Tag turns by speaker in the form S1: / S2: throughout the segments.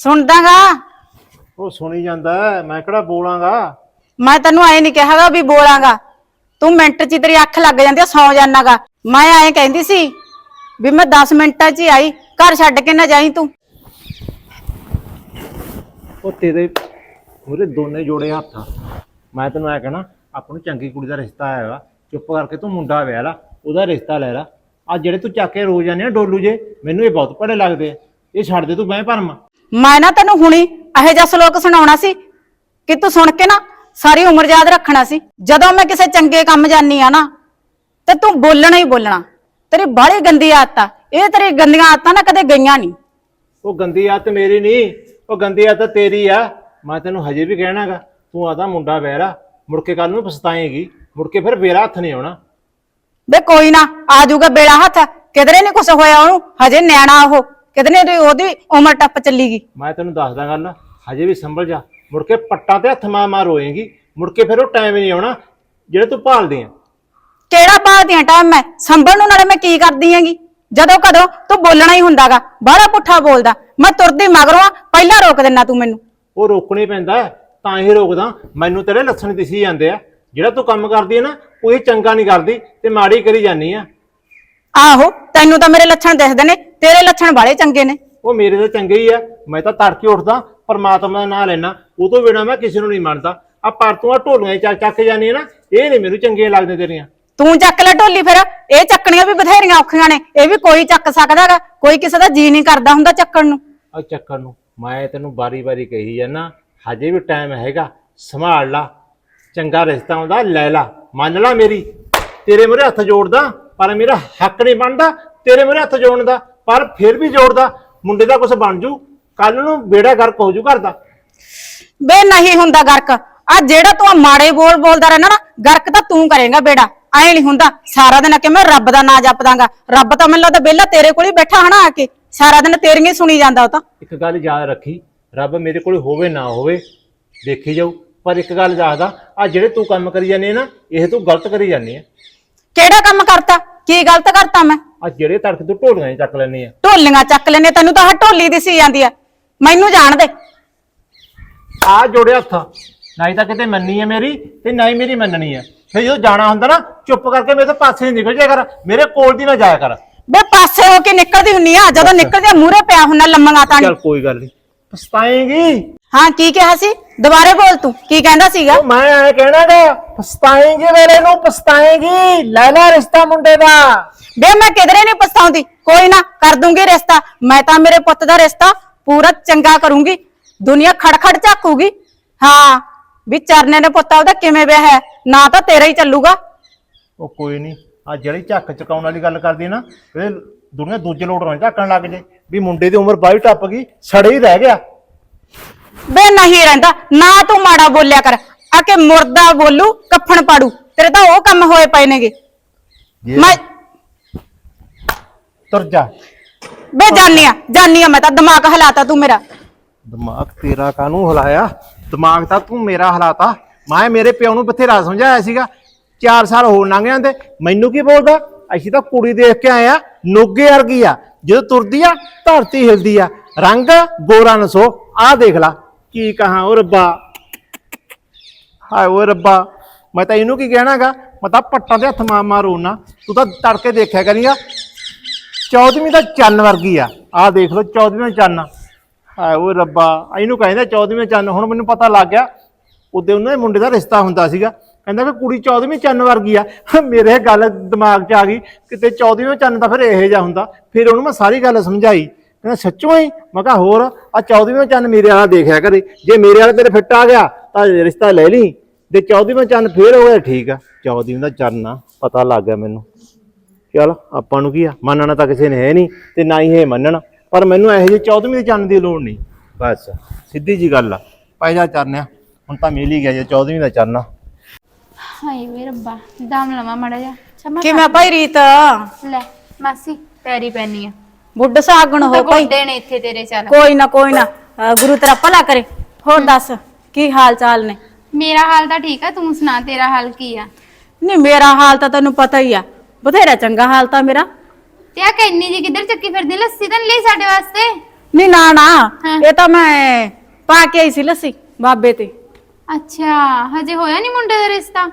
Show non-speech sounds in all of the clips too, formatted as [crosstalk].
S1: ਸੁਣਦਾਗਾ?
S2: ਉਹ ਸੁਣੀ ਜਾਂਦਾ ਹੈ, ਮੈਂ ਕਿਹੜਾ ਬੋਲਾਂਗਾ?
S1: ਮੈਂ ਤੈਨੂੰ ਐ ਨਹੀਂ ਕਿਹਾਗਾ ਵੀ ਬੋਲਾਂਗਾ। ਤੂੰ ਮਿੰਟ 'ਚ ਹੀ ਤੇਰੀ ਅੱਖ ਲੱਗ ਜਾਂਦੀ ਆ ਸੌ ਜਾਣਾਗਾ ਮੈਂ ਐਂ ਕਹਿੰਦੀ ਸੀ ਵੀ ਮੈਂ 10 ਮਿੰਟਾਂ 'ਚ ਹੀ ਆਈ ਘਰ ਛੱਡ ਕੇ ਨਾ ਜਾਈ ਤੂੰ।
S2: ਉਹ ਤੇਰੇ ਮੂਰੇ ਦੋਨੇ ਜੋੜੇ ਹੱਥ ਆ। ਮੈਂ ਤੈਨੂੰ ਐ ਕਹਿਣਾ ਆਪਾਂ ਨੂੰ ਚੰਗੀ ਕੁੜੀ ਦਾ ਰਿਸ਼ਤਾ ਆਇਆ ਵਾ ਚੁੱਪ ਕਰਕੇ ਤੂੰ ਮੁੰਡਾ ਵਿਆਹ ਲਾ ਉਹਦਾ ਰਿਸ਼ਤਾ ਲੈ ਲਾ। ਆ ਜਿਹੜੇ ਤੂੰ ਚੱਕ ਕੇ ਰੋ ਜਾਂਦੇ ਆ ਡੋਲੂ ਜੇ ਮੈਨੂੰ ਇਹ ਬਹੁਤ ਭੜੇ ਲੱਗਦੇ ਆ। ਇਹ ਛੱਡ ਦੇ ਤੂੰ ਮੈਂ ਭਰਮ
S1: ਮੈਂ ਨਾ ਤੈਨੂੰ ਹੁਣੀ ਇਹੋ ਜਿਹਾ ਸਲੋਕ ਸੁਣਾਉਣਾ ਸੀ ਕਿ ਤੂੰ ਸੁਣ ਕੇ ਨਾ ਸਾਰੀ ਉਮਰ ਯਾਦ ਰੱਖਣਾ ਸੀ। ਜਦੋਂ ਮੈਂ ਕਿਸੇ ਚੰਗੇ ਕੰਮ ਜਾਨੀ ਆ ਨਾ ਤੇ ਤੂੰ ਬੋਲਣਾ ਹੀ ਬੋਲਣਾ। ਤੇਰੀ ਬਾਹਲੀ ਗੰਦੀ ਆਦਤ ਆ। ਇਹ ਤੇਰੀ ਗੰਦੀਆਂ ਆਦਤਾਂ ਨਾ ਕਦੇ ਗਈਆਂ ਨਹੀਂ।
S2: ਉਹ ਗੰਦੀ ਆਦਤ ਮੇਰੀ ਨਹੀਂ ਉਹ ਗੰਦੀ ਆਦਤ ਤੇਰੀ ਆ। ਮੈਂ ਤੈਨੂੰ ਹਜੇ ਵੀ ਕਹਿਣਾਗਾ ਤੂੰ ਆਦਾ ਮੁੰਡਾ ਲਾ ਮੁੜ ਕੇ ਕੱਲ ਨੂੰ ਪਛਤਾਏਂਗੀ ਮੁੜ ਕੇ ਫਿਰ ਮੇਰਾ ਹੱਥ ਨਹੀਂ ਆਉਣਾ।
S1: ਵੇ ਕੋਈ ਨਾ ਆ ਜਾਊਗਾ ਬੇੜਾ ਹੱਥ। ਕਿਧਰੇ ਨਹੀਂ ਕੁਛ ਹੋਇਆ ਉਹਨੂੰ ਹਜੇ ਨਿਆਣਾ ਉਹ। ਕਿਧਰੇ ਦੀ ਉਹਦੀ ਉਮਰ ਟੱਪ ਚੱਲੀਗੀ?
S2: ਮੈਂ ਤੈਨੂੰ ਦੱਸਦਾ ਗੱਲ ਹਜੇ ਵੀ ਸੰਭਲ ਜਾ। ਮੁੜ ਕੇ ਪੱਟਾਂ ਤੇ ਹੱਥ ਮਾਰ ਮਾਰ ਰੋਏਂਗੀ। ਮੁੜ ਕੇ ਫਿਰ ਉਹ ਟਾਈਮ ਨਹੀਂ ਆਉਣਾ ਜਿਹੜੇ ਤੂੰ ਭਾਲਦੀ ਆ।
S1: ਕਿਹੜਾ ਭਾਲਦੀਆਂ ਟਾਈਮ ਮੈਂ? ਸੰਭਲ ਨੂੰ ਨਾਲੇ ਮੈਂ ਕੀ ਕਰਦੀ ਆਂਗੀ ਜਦੋਂ ਕਦੋਂ ਤੂੰ ਬੋਲਣਾ ਹੀ ਹੁੰਦਾਗਾ ਬਾਹਲਾ ਪੁੱਠਾ ਬੋਲਦਾ। ਮੈਂ ਤੁਰਦੀ ਮਗਰੋਂ ਆ ਪਹਿਲਾਂ ਰੋਕ ਦਿੰਨਾ ਤੂੰ ਮੈਨੂੰ।
S2: ਉਹ ਰੋਕਣੀ ਪੈਂਦਾ ਹੈ, ਤਾਂ ਹੀ ਰੋਕਦਾ। ਮੈਨੂੰ ਤੇਰੇ ਲੱਛਣ ਦਿਸੀ ਜਾਂਦੇ ਆ। ਜਿਹੜਾ ਤੂੰ ਕੰਮ ਕਰਦੀ ਹੈ ਨਾ ਉਹ ਇਹ ਚੰਗਾ ਨਹੀਂ ਕਰਦੀ ਤੇ ਮਾੜੀ ਕਰੀ ਜਾਨੀ ਆ।
S1: ਆਹੋ ਤੈਨੂੰ ਤਾਂ ਮੇਰੇ ਲੱਛਣ ਦਿਖਦੇ ਨੇ ਤੇਰੇ ਲੱਛਣ ਬਾਲੇ ਚੰਗੇ ਨੇ।
S2: ਉਹ ਮੇਰੇ ਤਾਂ ਚੰਗੇ ਹੀ ਆ ਮੈਂ ਤਾਂ ਤੜਕੇ ਉੱਠਦਾ ਪਰਮਾਤਮਾ ਦਾ ਨਾਮ ਲੈਣਾ ਉਹ ਤੋਂ ਬਿਨਾ ਮੈਂ ਕਿਸੇ ਨੂੰ ਨਹੀਂ ਮੰਨਦਾ। ਆ ਪਰ ਤੂੰ ਆ ਢੋਲੀਆਂ ਚੱਕ ਚੱਕ ਜਾਨੀ ਹੈ ਨਾ ਇਹ ਨਹੀਂ ਮੈਨੂੰ ਚੰਗੀਆਂ ਲੱਗਦੀਆਂ ਤੇਰੀਆਂ।
S1: ਤੂੰ ਚੱਕ ਲੈ ਢੋਲੀ ਫਿਰ ਇਹ ਚੱਕਣੀਆਂ ਵੀ ਬਥੇਰੀਆਂ ਔਖੀਆਂ ਨੇ ਇਹ ਵੀ ਕੋਈ ਚੱਕ ਸਕਦਾਗਾ ਕੋਈ ਕਿਸੇ ਦਾ ਜੀ ਨਹੀਂ ਕਰਦਾ ਹੁੰਦਾ ਚੱਕਣ ਨੂੰ।
S2: ਆ ਚੱਕਰ ਨੂੰ ਮੈਂ ਤੈਨੂੰ ਬਾਰੀ-ਬਾਰੀ ਕਹੀ ਜਾਂਦਾ ਹਜੇ ਵੀ ਟਾਈਮ ਹੈਗਾ ਸੰਭਾਲ ਲਾ ਚੰਗਾ ਰਿਸ਼ਤਾ ਆਉਂਦਾ ਲੈ ਲਾ ਮੰਨ ਲਾ ਮੇਰੀ ਤੇਰੇ ਮੂਹਰੇ ਹੱਥ ਜੋੜਦਾ ਪਰ ਮੇਰਾ ਹੱਕ ਨਹੀਂ ਬਣਦਾ ਤੇਰੇ ਮੂਹਰੇ ਹੱਥ ਜੋੜਨ ਦਾ ਪਰ ਫਿਰ ਵੀ ਜੋੜਦਾ ਮੁੰਡੇ ਦਾ ਕੁਝ ਬਣ ਜੂ। ਕੱਲ ਨੂੰ ਬੇੜਾ ਗਰਕ ਹੋ ਜੂ ਘਰ ਦਾ।
S1: ਬੇ ਨਹੀਂ ਹੁੰਦਾ ਗਰਕ। ਆ ਜਿਹੜਾ ਤੂੰ ਆਹ ਮਾੜੇ ਬੋਲ ਬੋਲਦਾ ਰਹਿਣਾ ਨਾ ਗਰਕ ਤਾਂ ਤੂੰ ਕਰੇਗਾ ਬੇੜਾ ਐ ਨਹੀਂ ਹੁੰਦਾ। ਸਾਰਾ ਦਿਨ ਕਿ ਮੈਂ ਰੱਬ ਦਾ ਨਾਂ ਜਪਦਾਗਾ। ਰੱਬ ਤਾਂ ਮੈਨੂੰ ਲੱਗਦਾ ਬੇਲਾ ਤੇਰੇ ਕੋਲ ਹੀ ਬੈਠਾ ਹਨਾ ਆ ਕੇ। ਸਾਰਾ ਦਿਨ ਤੇਰੀਆਂ ਹੀ ਸੁਣੀ ਜਾਂਦਾ ਉਹ ਤਾਂ।
S2: ਇੱਕ ਗੱਲ ਯਾਦ ਰੱਖੀ। ਰੱਬ ਮੇਰੇ ਕੋਲ ਹੋਵੇ ਨਾ ਹੋਵੇ ਦੇਖੀ ਜਾਊ। ਪਰ ਇੱਕ ਗੱਲ ਦੱਸਦਾ ਆ ਜਿਹੜੇ ਤੂੰ ਕੰਮ ਕਰੀ ਜਾਂਦੇ ਨਾ ਇਹ ਤੂੰ ਗਲਤ ਕਰੀ ਜਾਂਦੀ ਆ।
S1: ਕਿਹੜਾ ਕੰਮ ਕਰਤਾ? ਕੀ ਗਲਤ ਕਰਤਾ ਮੈਂ?
S2: ਆ ਜਿਹੜੇ ਤੜਕ ਤੂੰ ਢੋਲੀਆਂ ਚੱਕ ਲੈਂਦੀ ਆ।
S1: ਢੋਲੀਆਂ ਚੱਕ ਲੈਨੇ ਤੈਨੂੰ ਤਾਂ ਆਹ ਢੋਲੀ ਦਿਸੀ ਜਾਂਦੀ ਆ। ਮੈਨੂੰ ਜਾਣ ਦੇ।
S2: ਆ ਜੋੜਿਆ ਹੱਥ। ਨਾ ਹੀ ਤਾਂ ਕਿਤੇ ਮੰਨੀ ਹੈ ਮੇਰੀ ਤੇ ਨਾ ਹੀ ਮੇਰੀ ਮੰਨਣੀ ਹੈ ਫਿਰ ਜਦੋਂ ਜਾਣਾ ਹੁੰਦਾ ਨਾ ਚੁੱਪ ਕਰਕੇ ਮੇਰੇ ਤੋਂ ਪਾਸੇ ਨਹੀਂ ਨਿਕਲ ਜਾਇਆ ਕਰ। ਮੇਰੇ ਕੋਲ ਦੀ ਨਾ ਜਾਇਆ ਕਰ।
S1: ਬੇ ਪਾਸੇ ਹੋ ਕੇ ਨਿਕਲਦੀ ਹੁੰਨੀ ਆ ਜਦੋਂ ਨਿਕਲਦੀ ਮੂਹਰੇ ਪਿਆ ਹੁੰਨਾ ਲੰਮੀਆਂ ਤਾਂ
S2: ਚੱਲ ਕੋਈ ਗੱਲ ਨਹੀਂ ਪਛਤਾਏਂਗੀ।
S1: ਹਾਂ ਕੀ ਕਿਹਾ ਸੀ? ਦੁਬਾਰੇ ਬੋਲ ਤੂੰ। ਕੀ ਕਹਿੰਦਾ ਸੀਗਾ?
S2: ਉਹ ਮੈਂ ਐ ਕਹਿਣਾਗਾ ਪਛਤਾਏਂਗੀ ਮੇਰੇ ਨੂੰ ਪਛਤਾਏਂਗੀ। ਲੈ ਲੈ ਰਿਸ਼ਤਾ ਮੁੰਡੇ ਦਾ।
S1: ਬੇ ਮੈਂ ਕਿਧਰੇ ਨਹੀਂ ਪਛਤਾਉਂਦੀ। ਕੋਈ ਨਾ ਕਰ ਦੂੰਗੀ ਰਿਸ਼ਤਾ। ਮੈਂ ਤਾਂ ਮੇਰੇ ਪੁੱਤ ਦਾ ਰਿਸ਼ਤਾ ਪੂਰਾ ਚੰਗਾ ਕਰੂੰਗੀ। ਦੁਨੀਆ ਖੜਖੜ ਝਾਕੂਗੀ। ਹਾਂ ਵੀ ਚਰਨੇ ਨੇ ਪੁੱਤ ਉਹਦਾ ਕਿਵੇਂ ਵਿਆਹ ਹੈ? ਨਾ ਤਾਂ ਤੇਰਾ ਹੀ ਚੱਲੂਗਾ।
S2: ਉਹ ਕੋਈ ਨਹੀਂ ਆ ਜਿਹੜੀ ਝੱਕ ਚਕਾਉਣ ਵਾਲੀ ਗੱਲ ਕਰਦੀ ਨਾ ਇਹ ਦੁਨੀਆ ਦੂਜੇ ਲੋਟ ਨਾ ਝੱਕਣ ਲੱਗ ਜੇ ਵੀ ਮੁੰਡੇ ਦੀ ਉਮਰ ਬਾਈ ਟੱਪ ਗਈ ਸੜੇ ਹੀ ਰਹਿ ਗਿਆ।
S1: ਬੇ ਨਹੀਂ ਰਹਿੰਦਾ ਨਾ ਤੂੰ ਮਾੜਾ ਬੋਲਿਆ ਕਰ। ਆ ਕੇ ਮੁਰਦਾ ਬੋਲੂ ਕੱਫਣ ਪਾੜੂ। ਤੇਰੇ ਤਾਂ ਉਹ ਕੰਮ ਹੋਏ ਪਏ ਨੇਗੇ। ਮੈਂ
S2: ਤੁਰ ਜਾ।
S1: ਬੇ ਜਾਨੀ ਆ ਜਾਨੀ ਆ ਮੈਂ ਤਾਂ ਦਿਮਾਗ ਹਲਾਤਾ ਤੂੰ ਮੇਰਾ।
S2: ਦਿਮਾਗ ਤੇਰਾ ਕਾਹਨੂੰ ਹਲਾਇਆ? ਦਿਮਾਗ ਤਾਂ ਤੂੰ ਮੇਰਾ ਹਲਾਤਾ। ਮੈਂ ਮੇਰੇ ਪਿਓ ਨੂੰ ਬਥੇਰਾ ਸਮਝਾਇਆ ਸੀਗਾ। 4 ਸਾਲ ਹੋਰ ਲੰਘ ਜਾਂਦੇ। ਮੈਨੂੰ ਕੀ ਬੋਲਦਾ? ਅਸੀਂ ਤਾਂ ਕੁੜੀ ਦੇਖ ਕੇ ਆਏ ਆ ਨੋਗੇ ਵਰਗੀ ਆ। ਜਦੋਂ ਤੁਰਦੀ ਆ ਧਰਤੀ ਹਿਲਦੀ ਆ। ਰੰਗ ਗੋਰਾ ਨਸੋ। ਆਹ ਦੇਖ ਲਾ ਕੀ ਕਹਾਂ ਓ ਰੱਬਾ। ਹਾਏ ਓ ਰੱਬਾ। ਮੈਂ ਤਾਂ ਇਹਨੂੰ ਕੀ ਕਹਿਣਾਗਾ? ਮੈਂ ਤਾਂ ਪੱਟਾਂ ਦੇ ਹੱਥ ਮਾਰ ਮਾਰ ਰੋਣਾ। ਤੂੰ ਤਾਂ ਤੜਕੇ ਦੇਖਿਆ ਕਰੀਗਾ ਚੌਦਵੀਂ ਦਾ ਚੰਨ ਵਰਗੀ ਆ। ਆਹ ਦੇਖ ਲਓ, ਚੌਦਵੀਂ ਚੰਨ। ਹਾਏ ਉਹ ਰੱਬਾ, ਇਹਨੂੰ ਕਹਿੰਦੇ ਚੌਦਵੀਂ ਚੰਨ। ਹੁਣ ਮੈਨੂੰ ਪਤਾ ਲੱਗ ਗਿਆ, ਉਹਦੇ ਉਹਨਾਂ ਦੇ ਮੁੰਡੇ ਦਾ ਰਿਸ਼ਤਾ ਹੁੰਦਾ ਸੀਗਾ। ਕਹਿੰਦਾ ਵੀ ਕੁੜੀ ਚੌਦਵੀਂ ਚੰਨ ਵਰਗੀ ਆ। [laughs] ਮੇਰੇ ਗੱਲ ਦਿਮਾਗ 'ਚ ਆ ਗਈ, ਕਿਤੇ ਚੌਦਵੀਂ ਚੰਨ ਤਾਂ ਫਿਰ ਇਹੋ ਜਿਹਾ ਹੁੰਦਾ। ਫਿਰ ਉਹਨੂੰ ਮੈਂ ਸਾਰੀ ਗੱਲ ਸਮਝਾਈ। ਕਹਿੰਦਾ, ਸੱਚੋਂ ਹੀ? ਮੈਂ ਕਿਹਾ, ਹੋਰ ਆ ਚੌਦਵੀਂ ਚੰਨ ਮੇਰੇ ਵਾਲਾ ਦੇਖਿਆ ਕਰੇ। ਜੇ ਮੇਰੇ ਵਾਲਾ ਤੇਰੇ ਫਿੱਟ ਆ ਗਿਆ, ਤਾਂ ਰਿਸ਼ਤਾ ਲੈ ਲਈ। ਜੇ ਚੌਦਵੀਂ ਚੰਨ ਫੇਰ ਹੋ ਗਿਆ, ਠੀਕ ਆ। ਚੌਦਵੀਂ ਦਾ ਚੰਨ ਆ, ਪਤਾ ਲੱਗ ਗਿਆ ਮੈਨੂੰ। ਚਲ ਆਪਾਂ ਨੂੰ ਕੀ ਆ? ਮੰਨਣਾ ਤਾਂ ਕਿਸੇ ਨੇ ਹੈ ਨਹੀਂ ਤੇ ਨਾ ਹੀ ਇਹ ਮੰਨਣ। ਪਰ ਮੈਨੂੰ ਇਹੋ ਜਿਹੇ 14ਵੀਂ ਦੇ ਚੰਨ ਦੀ ਲੋੜ ਨਹੀਂ। ਬਸ ਸਿੱਧੀ ਜੀ ਗੱਲ ਆ। ਪਹਿਲਾ ਚੰਨ ਆ। ਹੁਣ ਤਾਂ ਮਿਲ ਹੀ ਗਿਆ ਜੇ 14ਵੀਂ ਦਾ ਚੰਨ ਆ।
S3: ਹਾਏ ਵੇ ਰੱਬਾ ਦਮ ਲਵਾਂ ਮੜਾ ਜਾ ਚਮਾ
S1: ਕਿਵੇਂ ਭਾਈ ਰੀਤ?
S3: ਲੈ ਮਾਸੀ ਪੈਰੀ ਪੈਣੀ ਆ।
S1: ਬੁੱਢ ਸਾਗਣ ਹੋ
S3: ਤਾਂ
S1: ਭਾਈ।
S3: ਗੋਡੇ ਨੇ ਇੱਥੇ ਤੇਰੇ ਚੱਲ।
S1: ਕੋਈ ਨਾ ਕੋਈ ਨਾ। ਅਹ ਗੁਰੂ ਤੇਰਾ ਭਲਾ ਕਰੇ। ਹੋਰ ਦੱਸ ਕੀ ਹਾਲ ਚਾਲ ਨੇ?
S3: ਮੇਰਾ ਹਾਲ ਤਾਂ ਠੀਕ ਆ ਤੂੰ ਸੁਣਾ ਤੇਰਾ ਹਾਲ ਕੀ ਆ?
S1: ਨਹੀਂ ਮੇਰਾ ਹਾਲ ਤਾਂ ਤੈਨੂੰ ਪਤਾ ਹੀ ਆ। ਬਥੇਰਾ ਚੰਗਾ ਹਾਲ ਤਾਂ ਮੇਰਾ।
S3: ਤੇ ਆ ਕੈਨੀ ਜੀ ਕਿੱਧਰ ਚੱਕੀ ਫਿਰਦੀ? ਲੱਸੀ ਤਾਂ ਨੀ ਲਈ ਸਾਡੇ ਵਾਸਤੇ?
S1: ਨਹੀਂ ਨਾ ਨਾ।
S3: ਹਾਂ।
S1: ਇਹ ਤਾਂ ਮੈਂ ਪਾ ਕੇ ਆਈ ਸੀ ਲੱਸੀ ਬਾਬੇ ਤੇ।
S3: ਅੱਛਾ ਹਜੇ ਹੋਇਆ ਨਹੀਂ ਮੁੰਡੇ ਦਾ ਰਿਸ਼ਤਾ?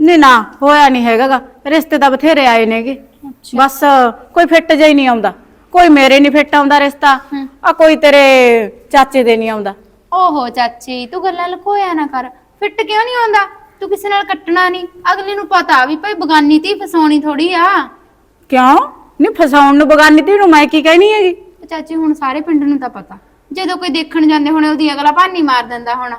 S1: ਨਹੀਂ ਨਾ ਹੋਇਆ ਨਹੀਂ ਹੈਗਾਗਾ। ਰਿਸ਼ਤੇ ਤਾਂ ਬਥੇਰੇ ਆਏ ਨੇਗੇ। ਬਸ ਕੋਈ ਫਿੱਟ ਜਿਹਾ ਹੀ ਨਹੀਂ ਆਉਂਦਾ। ਕੋਈ ਮੇਰੇ ਨਹੀਂ ਫਿੱਟ ਆਉਂਦਾ ਰਿਸ਼ਤਾ।
S3: ਹਮ।
S1: ਆ ਕੋਈ ਤੇਰੇ ਚਾਚੇ ਦੇ ਨਹੀਂ ਆਉਂਦਾ।
S3: ਓਹੋ ਚਾਚੀ ਤੂੰ ਗੱਲਾਂ ਲੁਕੋਇਆ ਨਾ ਕਰ। ਫਿੱਟ ਕਿਉਂ ਨਹੀਂ ਆਉਂਦਾ? ਤੂੰ ਕਿਸੇ ਨਾਲ ਕੱਟਣਾ ਨਹੀਂ। ਅਗਲੇ ਨੂੰ ਪਤਾ ਵੀ ਭਾਈ ਬਗਾਨੀ ਤੀ ਫਸਾਉਣੀ ਥੋੜੀ ਆ।
S1: ਕਿਉਂ? ਨਹੀਂ ਫਸਾਉਣ ਨੂੰ ਬਗਾਨੀ ਤੀ ਨੂੰ ਮੈਂ ਕੀ ਕਹਿਣੀ ਹੈਗੀ?
S3: ਤੇ ਚਾਚੀ ਹੁਣ ਸਾਰੇ ਪਿੰਡ ਨੂੰ ਤਾਂ ਪਤਾ। ਜਦੋਂ ਕੋਈ ਦੇਖਣ ਜਾਂਦੇ ਹੋਣੇ ਉਹਦੀ ਅਗਲਾ ਭਾਨੀ ਮਾਰ ਦਿੰਦਾ ਹੋਣਾ।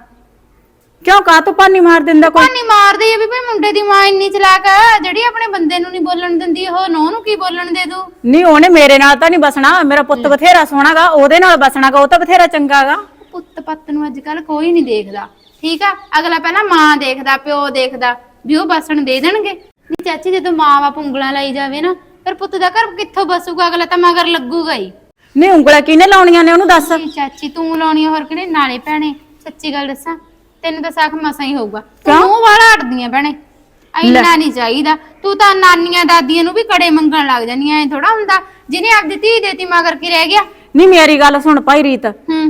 S1: ਕਿਉਂ? ਕਾ ਤੂੰ ਪਾਣੀ ਮਾਰ ਦਿੰਦਾ ਕੋਈ?
S3: ਭਾਨੀ ਮਾਰਦੀ ਆ ਵੀ ਭਾਈ ਮੁੰਡੇ ਦੀ ਮਾਂ ਇੰਨੀ ਚਲਾਕ ਆ ਜਿਹੜੀ ਆਪਣੇ ਬੰਦੇ ਨੂੰ ਨਹੀਂ ਬੋਲਣ ਦਿੰਦੀ ਉਹ ਨੋ ਨੂੰ ਕੀ ਬੋਲਣ ਦੇ ਦੂ?
S1: ਨਹੀਂ ਉਹਨੇ ਮੇਰੇ ਨਾਲ ਤਾਂ ਨਹੀਂ ਬਸਣਾ। ਮੇਰਾ ਪੁੱਤ ਬਥੇਰਾ ਸੋਹਣਾਗਾ ਉਹਦੇ ਨਾਲ ਬਸਣਾਗਾ ਉਹ ਤਾਂ ਬਥੇਰਾ ਚੰਗਾਗਾ।
S3: ਪੁੱਤ ਪੱਤ ਨੂੰ ਅੱਜ ਕੱਲ ਕੋਈ ਨਹੀਂ ਦੇਖਦਾ। ਠੀਕ ਆ? ਅਗਲਾ ਪਹਿਲਾਂ ਮਾਂ ਦੇਖਦਾ ਪਿਓ ਦੇਖਦਾ ਵੀ ਉਹ ਬਸਣ ਦੇ ਦੇਣਗੇ। ਨਹੀਂ ਚਾਚੀ ਜਦੋਂ ਮਾਂ ਬਾਪ ਉਂਗਲਾਂ ਲਾਈ ਜਾਵੇ ਨਾ ਫਿਰ ਪੁੱਤ ਦਾ ਘਰ ਕਿੱਥੋਂ ਬਸੂਗਾ? ਅਗਲਾ ਤਾਂ ਮਗਰ ਲੱਗੂਗਾ ਹੀ।
S1: ਨਹੀਂ ਉਂਗਲਾਂ ਕਿਹਨੇ ਲਾਉਣੀਆਂ ਨੇ? ਉਹਨੂੰ ਦੱਸ।
S3: ਨਹੀਂ ਚਾਚੀ ਤੂੰ ਲਾਉਣੀ ਆ ਹੋਰ ਕਿਹੜੇ? ਨਾਲੇ ਭੈਣੇ ਸੱਚੀ ਗੱਲ ਦੱਸਾਂ ਤੈਨੂੰ ਤਾਂ ਸਾਖ ਮਸਾਂ ਹੀ ਹੋਊਗਾ। ਤੂੰ
S1: ਕਿਉਂ?
S3: ਮੂੰਹ ਵਾਲਾ ਅੜਦੀਆਂ ਭੈਣੇ। ਇੰਨਾ ਨਹੀਂ ਚਾਹੀਦਾ। ਤੂੰ ਤਾਂ ਨਾਨੀਆਂ ਦਾਦੀਆਂ ਨੂੰ ਵੀ ਕੜੇ ਮੰਗਣ ਲੱਗ ਜਾਂਦੀਆਂ ਐ ਥੋੜਾ ਹੁੰਦਾ। ਜਿਹਨੇ ਆਪਦੀ ਧੀ ਦੇਤੀ ਮਗਰ ਕੀ ਰਹਿ ਗਿਆ?
S1: ਨਹੀਂ ਮੇਰੀ ਗੱਲ ਸੁਣ ਭਾਈ ਰੀਤ।